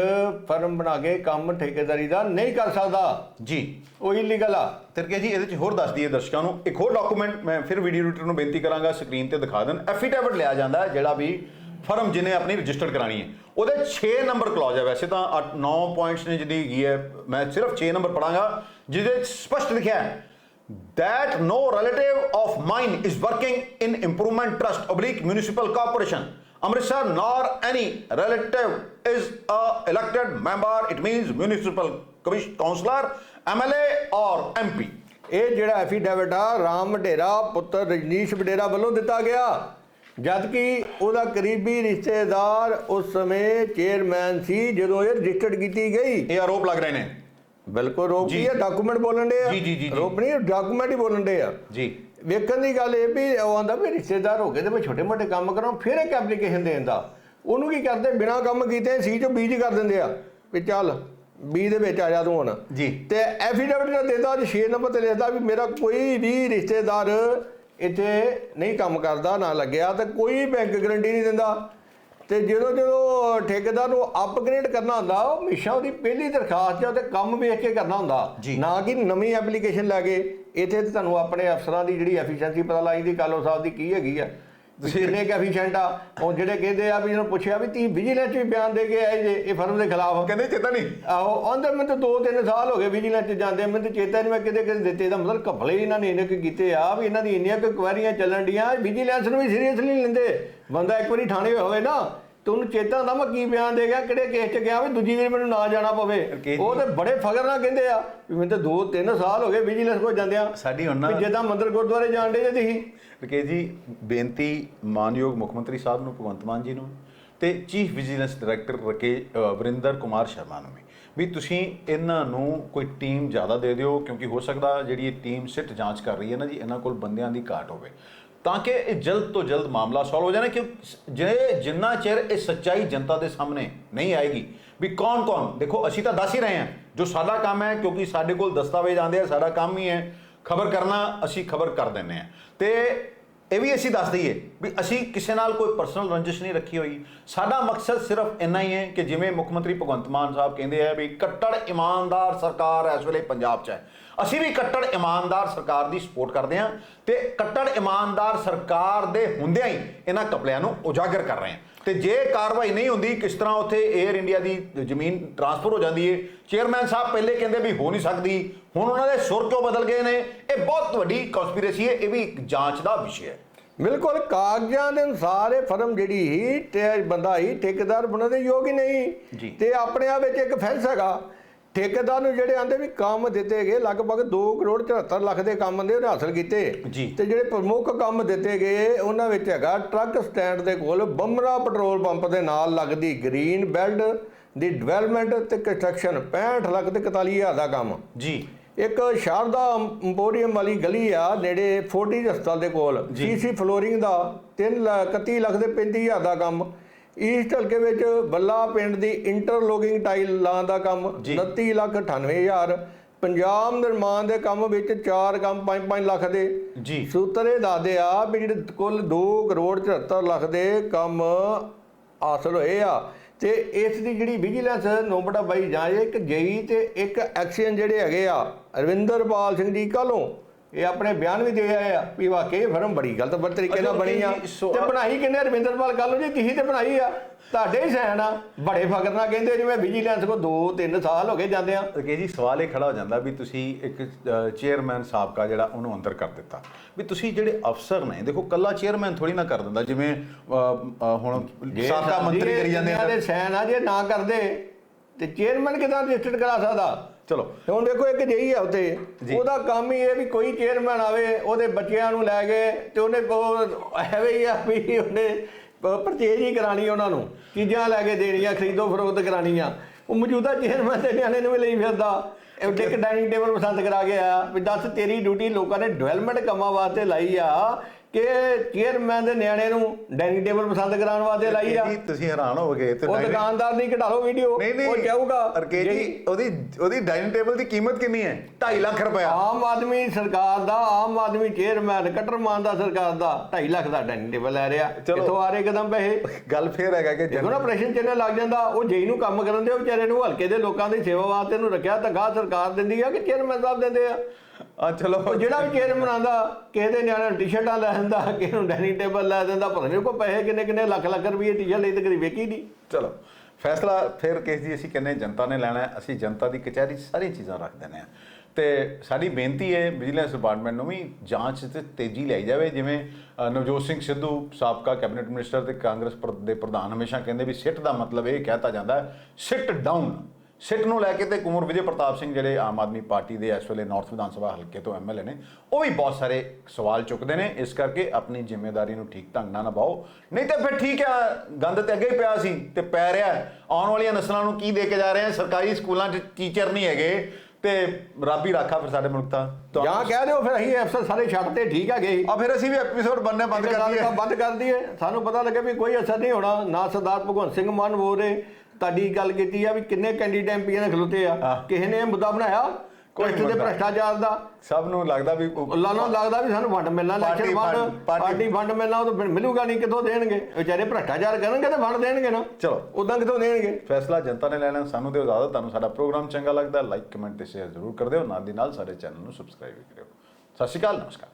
ਫਰਮ ਬਣਾ ਕੇ ਕੰਮ ਠੇਕੇਦਾਰੀ ਦਾ ਨਹੀਂ ਕਰ ਸਕਦਾ। ਜੀ। ਉਹ ਇਲੀਗਲ ਆ। ਤਿਰਕੇ ਜੀ ਇਹਦੇ ਚ ਹੋਰ ਦੱਸ ਦਈਏ ਦਰਸ਼ਕਾਂ ਨੂੰ ਇੱਕ ਹੋਰ ਡਾਕੂਮੈਂਟ ਮੈਂ ਫਿਰ ਵੀਡੀਓ ਐਡੀਟਰ ਨੂੰ ਬੇਨਤੀ ਕਰਾਂਗਾ ਸਕਰੀਨ ਤੇ ਦਿਖਾ ਦੇਣ। ਐਫੀਡੇਵਿਟ ਲਿਆ ਜਾਂਦਾ ਜਿਹੜਾ ਵੀ ਫਰਮ ਜਿਹਨੇ ਆਪਣੀ ਰਜਿਸਟਰਡ ਕਰਾਣੀ ਹੈ ਉਹਦੇ 6 ਨੰਬਰ ਕਲੌਜ਼ ਹੈ ਵੈਸੇ ਤਾਂ 9 ਪੁਆਇੰਟਸ ਨੇ ਜਿਹਦੀ ਹੈਗੀ ਹੈ ਮੈਂ ਸਿਰਫ 6 ਨੰਬਰ ਪੜਾਂਗਾ ਜਿਹਦੇ 'ਚ ਸਪਸ਼ਟ ਲਿਖਿਆ ਹੈ that no relative of mine is working in improvement trust oblique municipal corporation amritsar nor any relative is a elected member it means municipal commission councillor mla or mp ਇਹ ਜਿਹੜਾ ਐਫੀਡੇਵਿਟ ਆ ਰਾਮ ਵਡੇਰਾ ਪੁੱਤਰ ਰਜਨੀਸ਼ ਵਡੇਰਾ ਵੱਲੋਂ ਦਿੱਤਾ ਗਿਆ ਜਦ ਕਿ ਉਹਦਾ ਕਰੀਬੀ ਰਿਸ਼ਤੇਦਾਰ ਉਸ ਸਮੇਂ ਚੇਅਰਮੈਨ ਸੀ ਜਦੋਂ ਇਹ ਰਜਿਸਟਰਡ ਕੀਤੀ ਗਈ। ਇਹ ਆਰੋਪ ਲੱਗ ਰਹੇ ਨੇ। ਬਿਲਕੁਲ ਰੋਪ। ਕੀ ਹੈ ਡਾਕੂਮੈਂਟ ਬੋਲਣ ਦੇ ਆ। ਜੀ, ਜੀ, ਜੀ, ਜੀ। ਰੋਪ ਨਹੀਂ ਡਾਕੂਮੈਂਟ ਹੀ ਬੋਲਣ ਦੇ ਆ। ਜੀ। ਵੇਖਣ ਦੀ ਗੱਲ ਇਹ ਵੀ ਉਹ ਆਂਦਾ ਵੀ ਰਿਸ਼ਤੇਦਾਰ ਹੋ ਗਏ ਤੇ ਮੈਂ ਛੋਟੇ ਮੋਟੇ ਕੰਮ ਕਰਾਂ ਫਿਰ ਇੱਕ ਐਪਲੀਕੇਸ਼ਨ ਦੇਣ ਦਾ। ਉਹਨੂੰ ਕੀ ਕਰਦੇ ਬਿਨਾ ਕੰਮ ਕੀਤੇ ਸੀ ਚੋਂ ਬੀਜ ਕਰ ਦਿੰਦੇ ਆ। ਵੀ ਚੱਲ ਬੀ ਦੇ ਵਿੱਚ ਆ ਜਾ ਤੂੰ ਹੁਣ। ਜੀ। ਤੇ ਐਫੀਡੇਵਿਟ ਦਾ ਦੇਦਾ ਅੱਜ 6 ਨੰਬਰ ਤੇ ਲਿਖਦਾ ਵੀ ਮੇਰਾ ਕੋਈ ਵੀ ਰਿਸ਼ਤੇਦਾਰ ਇੱਥੇ ਨਹੀਂ ਕੰਮ ਕਰਦਾ ਨਾ ਲੱਗਿਆ ਤੇ ਕੋਈ ਬੈਂਕ ਗਰੰਟੀ ਨਹੀਂ ਦਿੰਦਾ। ਤੇ ਜਦੋਂ ਜਦੋਂ ਠੇਕੇਦਾਰ ਨੂੰ ਅਪਗ੍ਰੇਡ ਕਰਨਾ ਹੁੰਦਾ ਉਹ ਹਮੇਸ਼ਾ ਉਹਦੀ ਪਹਿਲੀ ਦਰਖਾਸਤ 'ਚ ਉਹਦੇ ਕੰਮ ਵੇਖ ਕੇ ਕਰਨਾ ਹੁੰਦਾ। ਜੀ। ਨਾ ਕਿ ਨਵੀਂ ਐਪਲੀਕੇਸ਼ਨ ਲੈ ਕੇ। ਇੱਥੇ ਤੇ ਤੁਹਾਨੂੰ ਆਪਣੇ ਅਫਸਰਾਂ ਦੀ ਜਿਹੜੀ ਐਫੀਸ਼ੀਐਂਸੀ ਪਤਾ ਲੱਗ ਜਾਂਦੀ ਕਾਲੋ ਸਾਹਿਬ ਦੀ ਕੀ ਹੈਗੀ ਆ। ਤੁਸੀਂ ਕਿੰਨੇ ਕੁ efficient ਆ ਉਹ ਜਿਹੜੇ ਕਹਿੰਦੇ ਆ ਵੀ ਜਿਹਨੂੰ ਪੁੱਛਿਆ ਵੀ ਤੀ ਵਿਜੀਲੈਂਸ ਵੀ ਬਿਆਨ ਦੇ ਕੇ ਆਏ ਜੇ ਇਹ ਫਰਮ ਦੇ ਖਿਲਾਫ। ਕਹਿੰਦੇ ਚੇਤਾ ਨਹੀਂ। ਆਹੋ ਉਹਦੇ ਮੈਨੂੰ ਤਾਂ ਦੋ ਤਿੰਨ ਸਾਲ ਹੋ ਗਏ ਵਿਜੀਲੈਂਸ ਜਾਂਦੇ ਮੈਨੂੰ ਤਾਂ ਚੇਤਾ ਨਹੀਂ ਮੈਂ ਕਿਤੇ ਕਿਤੇ ਦਿੱਤੇ ਦਾ ਮਤਲਬ ਘਪਲੇ ਇਹਨਾਂ ਨੇ ਇਹਨੇ ਕੀ ਕੀਤੇ ਆ ਵੀ ਇਹਨਾਂ ਦੀ ਇੰਨੀਆਂ ਕੁ ਕੁਐਰੀਆਂ ਚੱਲਣ ਡੀਆਂ ਵਿਜੀਲੈਂਸ ਨੂੰ ਵੀ ਸੀਰੀਅਸਲੀ ਲੈਂਦੇ। ਬੰਦਾ ਇੱਕ ਵਾਰੀ ਥਾਣੇ ਹੋਵੇ ਨਾ ਤੇ ਉਹਨੂੰ ਚੇਤਾ ਹੁੰਦਾ ਮੈਂ ਕੀ ਬਿਆਨ ਦੇ ਗਿਆ ਕਿਹੜੇ ਕੇਸ 'ਚ ਗਿਆ ਵੀ ਦੂਜੀ ਵਾਰੀ ਮੈਨੂੰ ਨਾ ਜਾਣਾ ਪਵੇ। ਰਕੇਸ਼ ਉਹ ਤੇ ਬੜੇ ਫਖਰ ਨਾਲ ਕਹਿੰਦੇ ਆ ਵੀ ਮੈਨੂੰ ਤਾਂ ਦੋ ਤਿੰਨ ਸਾਲ ਹੋ ਗਏ ਵਿਜੀਲੈਂਸ ਕੋਲ ਜਾਂਦਿਆਂ। ਸਾਡੀ ਹੁਣ ਨਾ- ਵੀ ਜਿੱਦਾਂ ਮੰਦਰ ਗੁਰਦੁਆਰੇ ਜਾਣਦੇ ਜੇ ਤੁਸੀਂ। ਰਕੇਸ਼ ਜੀ ਬੇਨਤੀ ਮਾਨਯੋਗ ਮੁੱਖ ਮੰਤਰੀ ਸਾਹਿਬ ਨੂੰ ਭਗਵੰਤ ਮਾਨ ਜੀ ਨੂੰ ਤੇ ਚੀਫ ਵਿਜੀਲੈਂਸ ਡਾਇਰੈਕਟਰ ਰਕੇ ਅ, ਵਰਿੰਦਰ ਕੁਮਾਰ ਸ਼ਰਮਾ ਨੂੰ ਵੀ। ਵੀ ਤੁਸੀਂ ਇਹਨਾਂ ਨੂੰ ਕੋਈ ਟੀਮ ਜ਼ਿਆਦਾ ਦੇ ਦਿਓ ਕਿਉਂਕਿ ਹੋ ਸਕਦਾ ਜਿਹੜੀ ਇਹ ਟੀਮ ਸਿੱਟ ਜਾਂਚ ਕਰ ਰਹੀ ਹੈ ਨਾ ਜੀ ਇਹਨਾਂ ਕੋਲ ਬੰਦਿਆਂ ਦੀ ਘਾਟ ਹੋਵੇ। ਤਾਂ ਕਿ ਇਹ ਜਲਦ ਤੋਂ ਜਲਦ ਮਾਮਲਾ ਸੋਲਵ ਹੋ ਜਾਣਾ ਕਿ ਜੇ ਜਿੰਨਾ ਚਿਰ ਇਹ ਸੱਚਾਈ ਜਨਤਾ ਦੇ ਸਾਹਮਣੇ ਨਹੀਂ ਆਏਗੀ, ਵੀ ਕੌਣ ਕੌਣ? ਦੇਖੋ, ਅਸੀਂ ਤਾਂ ਦੱਸ ਹੀ ਰਹੇ ਹਾਂ, ਜੋ ਸਾਡਾ ਕੰਮ ਹੈ, ਕਿਉਂਕਿ ਸਾਡੇ ਕੋਲ ਦਸਤਾਵੇਜ਼ ਆਉਂਦੇ ਆ, ਸਾਡਾ ਕੰਮ ਹੀ ਹੈ, ਖਬਰ ਕਰਨਾ, ਅਸੀਂ ਖਬਰ ਕਰ ਦਿੰਨੇ ਆ ਤੇ ਇਹ ਵੀ ਅਸੀਂ ਦੱਸ ਦਈਏ ਵੀ ਅਸੀਂ ਕਿਸੇ ਨਾਲ ਕੋਈ ਪਰਸਨਲ ਰੰਜਿਸ਼ ਨਹੀਂ ਰੱਖੀ ਹੋਈ। ਸਾਡਾ ਮਕਸਦ ਸਿਰਫ ਇੰਨਾ ਹੀ ਹੈ ਕਿ ਜਿਵੇਂ ਮੁੱਖ ਮੰਤਰੀ ਭਗਵੰਤ ਮਾਨ ਸਾਹਿਬ ਕਹਿੰਦੇ ਆ ਵੀ ਕੱਟੜ ਇਮਾਨਦਾਰ ਸਰਕਾਰ ਇਸ ਵੇਲੇ ਪੰਜਾਬ 'ਚ ਹੈ। ਅਸੀਂ ਵੀ ਕੱਟੜ ਇਮਾਨਦਾਰ ਸਰਕਾਰ ਦੀ ਸਪੋਰਟ ਕਰਦੇ ਹਾਂ ਤੇ ਕੱਟੜ ਇਮਾਨਦਾਰ ਸਰਕਾਰ ਦੇ ਹੁੰਦਿਆਂ ਹੀ ਇਹਨਾਂ ਕਪਲਿਆਂ ਨੂੰ ਉਜਾਗਰ ਕਰ ਰਹੇ ਹਾਂ। ਤੇ ਜੇ ਕਾਰਵਾਈ ਨਹੀਂ ਹੁੰਦੀ, ਕਿਸ ਤਰ੍ਹਾਂ ਉੱਥੇ 에ਅਰ ਇੰਡੀਆ ਦੀ ਜ਼ਮੀਨ ਟਰਾਂਸਫਰ ਹੋ ਜਾਂਦੀ ਹੈ ਚੇਅਰਮੈਨ ਸਾਹਿਬ ਪਹਿਲੇ ਕਹਿੰਦੇ ਵੀ ਹੋ ਨਹੀਂ ਸਕਦੀ। ਹੁਣ ਉਹਨਾਂ ਦੇ ਸੁਰ ਕਿਉਂ ਬਦਲ ਗਏ ਨੇ? ਇਹ ਬਹੁਤ ਵੱਡੀ ਕਨਸਪੀਰੇਸੀ ਹੈ, ਇਹ ਵੀ ਇੱਕ ਜਾਂਚ ਦਾ ਵਿਸ਼ਾ ਹੈ। ਬਿਲਕੁਲ ਕਾਗਜ਼ਾਂ ਦੇ ਅਨੁਸਾਰ ਇਹ ਫਰਮ ਜਿਹੜੀ ਹੀ ਤੇ ਬੰਦਾ ਹੀ ਠੇਕੇਦਾਰ ਬਣਨ ਦੇ ਯੋਗ ਹੀ। ਨਹੀਂ। ਤੇ ਆਪਣੇ ਆਪ ਵਿੱਚ ਇੱਕ ਫੈਂਸ ਹੈਗਾ। ਠੇਕੇਦਾਰ ਨੂੰ ਜਿਹੜੇ ਆਂਦੇ ਵੀ ਕੰਮ ਦਿੱਤੇ ਗਏ ਲਗਭਗ 2 ਕਰੋੜ 74 ਲੱਖ ਦੇ ਕੰਮ ਦੇ ਉਹਨੇ ਹਾਸਲ ਕੀਤੇ। ਤੇ ਜਿਹੜੇ ਪ੍ਰਮੁੱਖ ਕੰਮ ਦਿੱਤੇ ਗਏ ਉਹਨਾਂ ਵਿੱਚ ਹੈਗਾ ਟਰੱਕ ਸਟੈਂਡ ਦੇ ਕੋਲ ਬੰਮਰਾ ਪੈਟਰੋਲ ਪੰਪ ਦੇ ਨਾਲ ਲੱਗਦੀ ਗ੍ਰੀਨ ਬੈਲਟ ਦੀ ਡਿਵੈਲਪਮੈਂਟ ਤੇ ਕੰਸਟਰਕਸ਼ਨ 65 ਲੱਖ ਤੇ 41 ਹਜ਼ਾਰ ਦਾ ਕੰਮ। ਜੀ। ਇੱਕ ਸ਼ਾਰਦਾ ਇੰਪੋਰੀਅਮ ਵਾਲੀ ਗਲੀ ਆ ਨੇੜੇ ਫੋਰਟਿਸ ਹਸਪਤਾਲ ਦੇ ਕੋਲ। ਸੀਸੀ ਫਲੋਰਿੰਗ ਦਾ 3 31 ਲੱਖ ਦੇ 35000 ਦਾ ਕੰਮ। ਈਸਟ ਹਲਕੇ ਵਿੱਚ ਬੱਲਾ ਪਿੰਡ ਦੀ ਇੰਟਰਲੋਕਿੰਗ ਟਾਈਲ ਲਾਂ ਦਾ ਕੰਮ ਜੀ। 29 ਲੱਖ 98000 ਪੰਜਾਬ ਨਿਰਮਾਣ ਦੇ ਕੰਮ ਵਿੱਚ 4 ਕੰਮ 5-5 ਲੱਖ ਦੇ। ਜੀ। ਸੂਤਰੇ ਦੱਸਦੇ ਆ ਵੀ ਜਿਹੜੇ ਕੁੱਲ 2 ਕਰੋੜ 74 ਲੱਖ ਦੇ ਕੰਮ ਹਾਸਲ ਹੋਏ ਆ। ਤੇ ਇਸ ਦੀ ਜਿਹੜੀ ਵਿਜੀਲੈਂਸ ਨੋਬੜਾ ਬਾਈ ਜਾਂ ਇੱਕ ਜਈ ਤੇ ਇੱਕ ਐਕਸ਼ਨ ਜਿਹੜੇ ਹੈਗੇ ਆ, ਰਵਿੰਦਰਪਾਲ ਸਿੰਘ ਜੀ ਕਾਲੋਂ ਇਹ ਆਪਣੇ ਬਿਆਨ ਵੀ ਦੇ ਆਏ ਆ ਵੀ ਵਾਕਈ ਇਹ ਫਿਲਮ ਬੜੀ ਗਲਤ ਬਰ ਤਰੀਕੇ ਨਾਲ ਬਣੀ ਆ। ਤੇ ਬਣਾਈ ਕਿੰਨੇ ਰਵਿੰਦਰਪਾਲ ਕਾਲੋਂ ਜੀ ਤੁਸੀਂ ਤੇ ਬਣਾਈ ਆ। ਤੁਹਾਡੇ ਹੀ ਸੈਨ ਆ। ਬੜੇ ਫਕਰ ਨਾਲ ਕਹਿੰਦੇ ਜਿਵੇਂ ਵਿਜੀਲੈਂਸ ਕੋ 2-3 ਸਾਲ ਹੋ ਗਏ ਜਾਂਦੇ ਆ। ਰਕੇ ਜੀ ਸਵਾਲ ਇਹ ਖੜਾ ਹੋ ਜਾਂਦਾ ਵੀ ਤੁਸੀਂ ਇੱਕ ਚੇਅਰਮੈਨ ਸਾਬਕਾ ਜਿਹੜਾ ਉਹਨੂੰ ਅੰਦਰ ਕਰ ਦਿੱਤਾ। ਵੀ ਤੁਸੀਂ ਜਿਹੜੇ ਅਫਸਰ ਨੇ ਦੇਖੋ ਕੱਲਾ ਚੇਅਰਮੈਨ ਥੋੜੀ ਨਾ ਕਰ ਦਿੰਦਾ ਜਿਵੇਂ ਹੁਣ ਸਾਬਕਾ ਮੰਤਰੀ ਕਰੀ ਜਾਂਦੇ ਆ। ਦੇ ਸੈਨ ਆ ਜੇ ਨਾ ਕਰਦੇ ਤੇ ਚੇਅਰਮੈਨ ਕਿਦਾਂ ਰਜਿਸਟਰਡ ਕਰਾ ਸਕਦਾ? ਚਲੋ। ਹੁਣ ਦੇਖੋ ਇੱਕ ਜਈ ਆ ਉਤੇ ਜੀ। ਉਹਦਾ ਕੰਮ ਹੀ ਇਹ ਵੀ ਕੋਈ ਚੇਅਰਮੈਨ ਆਵੇ ਉਹਦੇ ਬੱਚਿਆਂ ਨੂੰ ਲੈ ਕੇ ਤੇ ਉਹਨੇ ਉਹ ਐਵੇਂ ਹੀ ਆ ਵੀ ਉਹਨੇ ਪਰਚੇਜ ਹੀ ਕਰਾਣੀ ਉਹਨਾਂ ਨੂੰ ਚੀਜ਼ਾਂ ਲੈ ਕੇ ਦੇਣੀਆਂ ਖਰੀਦੋ ਫਰੋਖਤ ਕਰਾਣੀਆਂ। ਉਹ ਮੌਜੂਦਾ ਚੇਅਰਮੈਨ ਦੇ ਨਿਆਣੇ ਨੂੰ ਲਈ ਫਿਰਦਾ। ਇਹ ਇੱਕ ਡਾਈਨਿੰਗ ਟੇਬਲ ਪਸੰਦ ਕਰਾ ਕੇ ਆਇਆ ਵੀ ਦੱਸ ਤੇਰੀ ਡਿਊਟੀ ਲੋਕਾਂ ਨੇ ਡਿਵੈਲਪਮੈਂਟ ਕੰਮਾਂ ਵਾਸਤੇ ਲਾਈ ਆ ਕਿ ਚੇਅਰਮੈਨ ਦੇ ਨਿਆਣੇ ਨੂੰ ਡਾਈਨਿੰਗ ਟੇਬਲ ਪਸੰਦ ਕਰਾਉਣ ਵਾਸਤੇ ਲਾਈ ਆ। ਜੀ ਤੁਸੀਂ ਹੈਰਾਨ ਹੋਵੋਗੇ ਤੇ ਉਹ ਦੁਕਾਨਦਾਰ ਦੀ ਕਢਾ ਲਓ ਵੀਡੀਓ ਉਹ ਚਾਹੂਗਾ ਰਕੇ ਜੀ ਉਹਦੀ ਉਹਦੀ ਡਾਈਨਿੰਗ ਟੇਬਲ ਦੀ ਕੀਮਤ ਕਿੰਨੀ ਹੈ? 2.5 ਲੱਖ ਰੁਪਇਆ। ਆਮ ਆਦਮੀ ਸਰਕਾਰ ਦਾ ਆਮ ਆਦਮੀ ਚੇਅਰਮੈਨ ਕਟਰਮਾਨ ਦਾ ਸਰਕਾਰ ਦਾ 2.5 ਲੱਖ ਦਾ ਡਾਈਨਿੰਗ ਟੇਬਲ ਲੈ ਰਿਹਾ। ਕਿੱਥੋਂ ਆ ਰਹੇ ਕਦਮ ਪੈਸੇ? ਗੱਲ ਫੇਰ ਹੈਗਾ ਕਿ ਦੇਖੋ ਨਾ ਪ੍ਰੈਸ਼ਨ ਚੈਨਲ ਲੱਗ ਜਾਂਦਾ ਉਹ ਜੇਈ ਨੂੰ ਕੰਮ ਕਰਨ ਦੇ ਵਿਚਾਰੇ ਨੂੰ ਹਲਕੇ ਦੇ ਲੋਕਾਂ ਦੀ ਸੇਵਾ ਵਾਸਤੇ ਨੂੰ ਰੱਖਿਆ ਤਾਂ ਗਾਹ ਸਰਕਾਰ ਦਿੰਦੀ ਆ ਕਿ ਚੇਅਰਮੈਨ ਸਾਹਿਬ ਦਿੰਦੇ ਆ? ਆ ਚਲੋ। ਉਹ ਜਿਹੜਾ ਵੀ ਚੇਅਰਮੈਨ ਆਂਦਾ ਕਿਸੇ ਦੇ ਨਿਆਣੇ ਨੂੰ ਟੀ-ਸ਼ਰਟਾਂ ਲੈ ਦਿੰਦਾ ਕਿਸੇ ਨੂੰ ਡਾਈਨਿੰਗ ਟੇਬਲ ਲੈ ਦਿੰਦਾ ਪਤਾ ਨਹੀਂ ਉਹ ਕੋ ਪੈਸੇ ਕਿੰਨੇ ਕਿੰਨੇ ਲੱਖ ਲੱਖ ਰੁਪਏ ਟੀ-ਸ਼ਰਟ ਲਈ ਤੇ ਕਦੀ ਵੇਖੀ ਨਹੀਂ। ਚਲੋ ਫੈਸਲਾ ਫਿਰ ਕਿਸ ਜੀ ਅਸੀਂ ਕਹਿੰਦੇ ਜਨਤਾ ਨੇ ਲੈਣਾ ਅਸੀਂ ਜਨਤਾ ਦੀ ਕਚਹਿਰੀ 'ਚ ਸਾਰੀਆਂ ਚੀਜ਼ਾਂ ਰੱਖ ਦਿੰਦੇ ਆ ਤੇ ਸਾਡੀ ਬੇਨਤੀ ਹੈ ਵਿਜੀਲੈਂਸ ਡਿਪਾਰਟਮੈਂਟ ਨੂੰ ਵੀ ਜਾਂਚ ਤੇ ਤੇਜ਼ੀ ਲਿਆਈ ਜਾਵੇ। ਜਿਵੇਂ ਨਵਜੋਤ ਸਿੰਘ ਸਿੱਧੂ ਸਾਬਕਾ ਕੈਬਨਿਟ ਮਿਨਿਸਟਰ ਤੇ ਕਾਂਗਰਸ ਪ੍ਰ- ਦੇ ਪ੍ਰਧਾਨ ਹਮੇਸ਼ਾ ਕਹਿੰਦੇ ਵੀ ਸਿੱਟ ਦਾ ਮਤਲਬ ਇਹ ਕਹਿਤਾ ਜਾਂਦਾ ਸਿੱਟ ਡਾਊਨ ਸਿੱਟ ਨੂੰ ਲੈ ਕੇ ਤੇ ਕੁਮਰ ਵਿਜੇ ਪ੍ਰਤਾਪ ਸਿੰਘ ਜਿਹੜੇ ਆਮ ਆਦਮੀ ਪਾਰਟੀ ਦੇ ਇਸ ਵੇਲੇ ਨਾਰਥ ਵਿਧਾਨ ਸਭਾ ਹਲਕੇ ਤੋਂ ਐਮਐਲਏ ਨੇ ਉਹ ਵੀ ਬਹੁਤ ਸਾਰੇ ਸਵਾਲ ਚੁੱਕਦੇ ਨੇ। ਇਸ ਕਰਕੇ ਆਪਣੀ ਜ਼ਿੰਮੇਵਾਰੀ ਨੂੰ ਠੀਕ ਢੰਗ ਨਾਲ ਨਿਭਾਓ। ਨਹੀਂ ਤਾਂ ਫਿਰ ਠੀਕ ਆ ਗੰਦ ਤੇ ਅੱਗੇ ਹੀ ਪਿਆ ਸੀ ਤੇ ਪੈ ਰਿਹਾ। ਆਉਣ ਵਾਲੀਆਂ ਨਸਲਾਂ ਨੂੰ ਕੀ ਦੇ ਕੇ ਜਾ ਰਹੇ ਆ? ਸਰਕਾਰੀ ਸਕੂਲਾਂ 'ਚ ਟੀਚਰ ਨਹੀਂ ਹੈਗੇ ਤੇ ਰੱਬ ਰਾਖਾ ਫਿਰ ਸਾਡੇ ਮੁਲਕ ਦਾ ਜਾਂ ਕਹਿ ਦਿਓ ਫਿਰ ਅਸੀਂ ਅਫਸਰ ਸਾਰੇ ਛੱਡਤੇ ਠੀਕ ਹੈਗੇ ਆ ਫਿਰ ਅਸੀਂ ਵੀ ਐਪੀਸੋਡ ਬੰਨੇ ਬੰਦ ਕਰ ਦਈਏ। ਬੰਦ ਕਰ ਦਈਏ। ਸਾਨੂੰ ਪਤਾ ਲੱਗੇ ਵੀ ਕੋਈ ਅਸਰ ਨਹੀਂ ਹੋਣਾ। ਨਾ ਸਰਦਾਰ ਭਗਵੰਤ ਸਿੰਘ ਮਾਨ ਬੋਲ ਰਹੇ ਤੁਹਾਡੀ ਗੱਲ ਕੀਤੀ ਆ ਵੀ ਕਿੰਨੇ ਕੈਂਡੀਡੇਟ ਐਮਪੀਆਂ ਨੇ ਖਲੋਤੇ ਆ। ਕਿਸੇ ਨੇ ਇਹ ਮੁੱਦਾ ਬਣਾਇਆ? ਕੋਈ ਕੋਈ ਦੇ। ਭ੍ਰਸ਼ਟਾਚਾਰ ਦਾ? ਸਭ ਨੂੰ ਲੱਗਦਾ ਵੀ ਉਹ- ਅੱਲਾ ਨੂੰ ਲੱਗਦਾ ਵੀ ਸਾਨੂੰ ਫੰਡ ਮਿਲਣਾ ਇਲੈਕਸ਼ਨ ਫੰਡ, ਪਾਰਟੀ- ਫੰਡ ਮਿਲਣਾ ਉਹ ਤਾਂ ਮਿਲੂਗਾ ਨਹੀਂ ਕਿੱਥੋਂ ਦੇਣਗੇ? ਵਿਚਾਰੇ ਭ੍ਰਸ਼ਟਾਚਾਰ ਕਰਨਗੇ ਤੇ ਫੰਡ ਦੇਣਗੇ ਨਾ। ਚਲੋ। ਉਦਾਂ ਕਿੱਥੋਂ ਦੇਣਗੇ? ਫੈਸਲਾ ਜਨਤਾ ਨੇ ਲੈਣਾ ਸਾਨੂੰ ਦਿਓ ਇਜਾਜ਼ਤ ਤੁਹਾਨੂੰ ਸਾਡਾ ਪ੍ਰੋਗਰਾਮ ਚੰਗਾ ਲੱਗਦਾ ਲਾਈਕ ਕਮੈਂਟ ਤੇ ਸ਼ੇਅਰ ਜ਼ਰੂਰ ਕਰ ਦਿਓ ਨਾਲ ਦੀ ਨਾਲ ਸਾਡੇ ਚੈਨਲ ਨੂੰ ਸਬਸਕ੍ਰਾਈਬ ਵੀ ਕਰਿਓ। ਸਤਿ ਸ਼੍ਰੀ ਅਕਾਲ ਨਮਸਕਾਰ।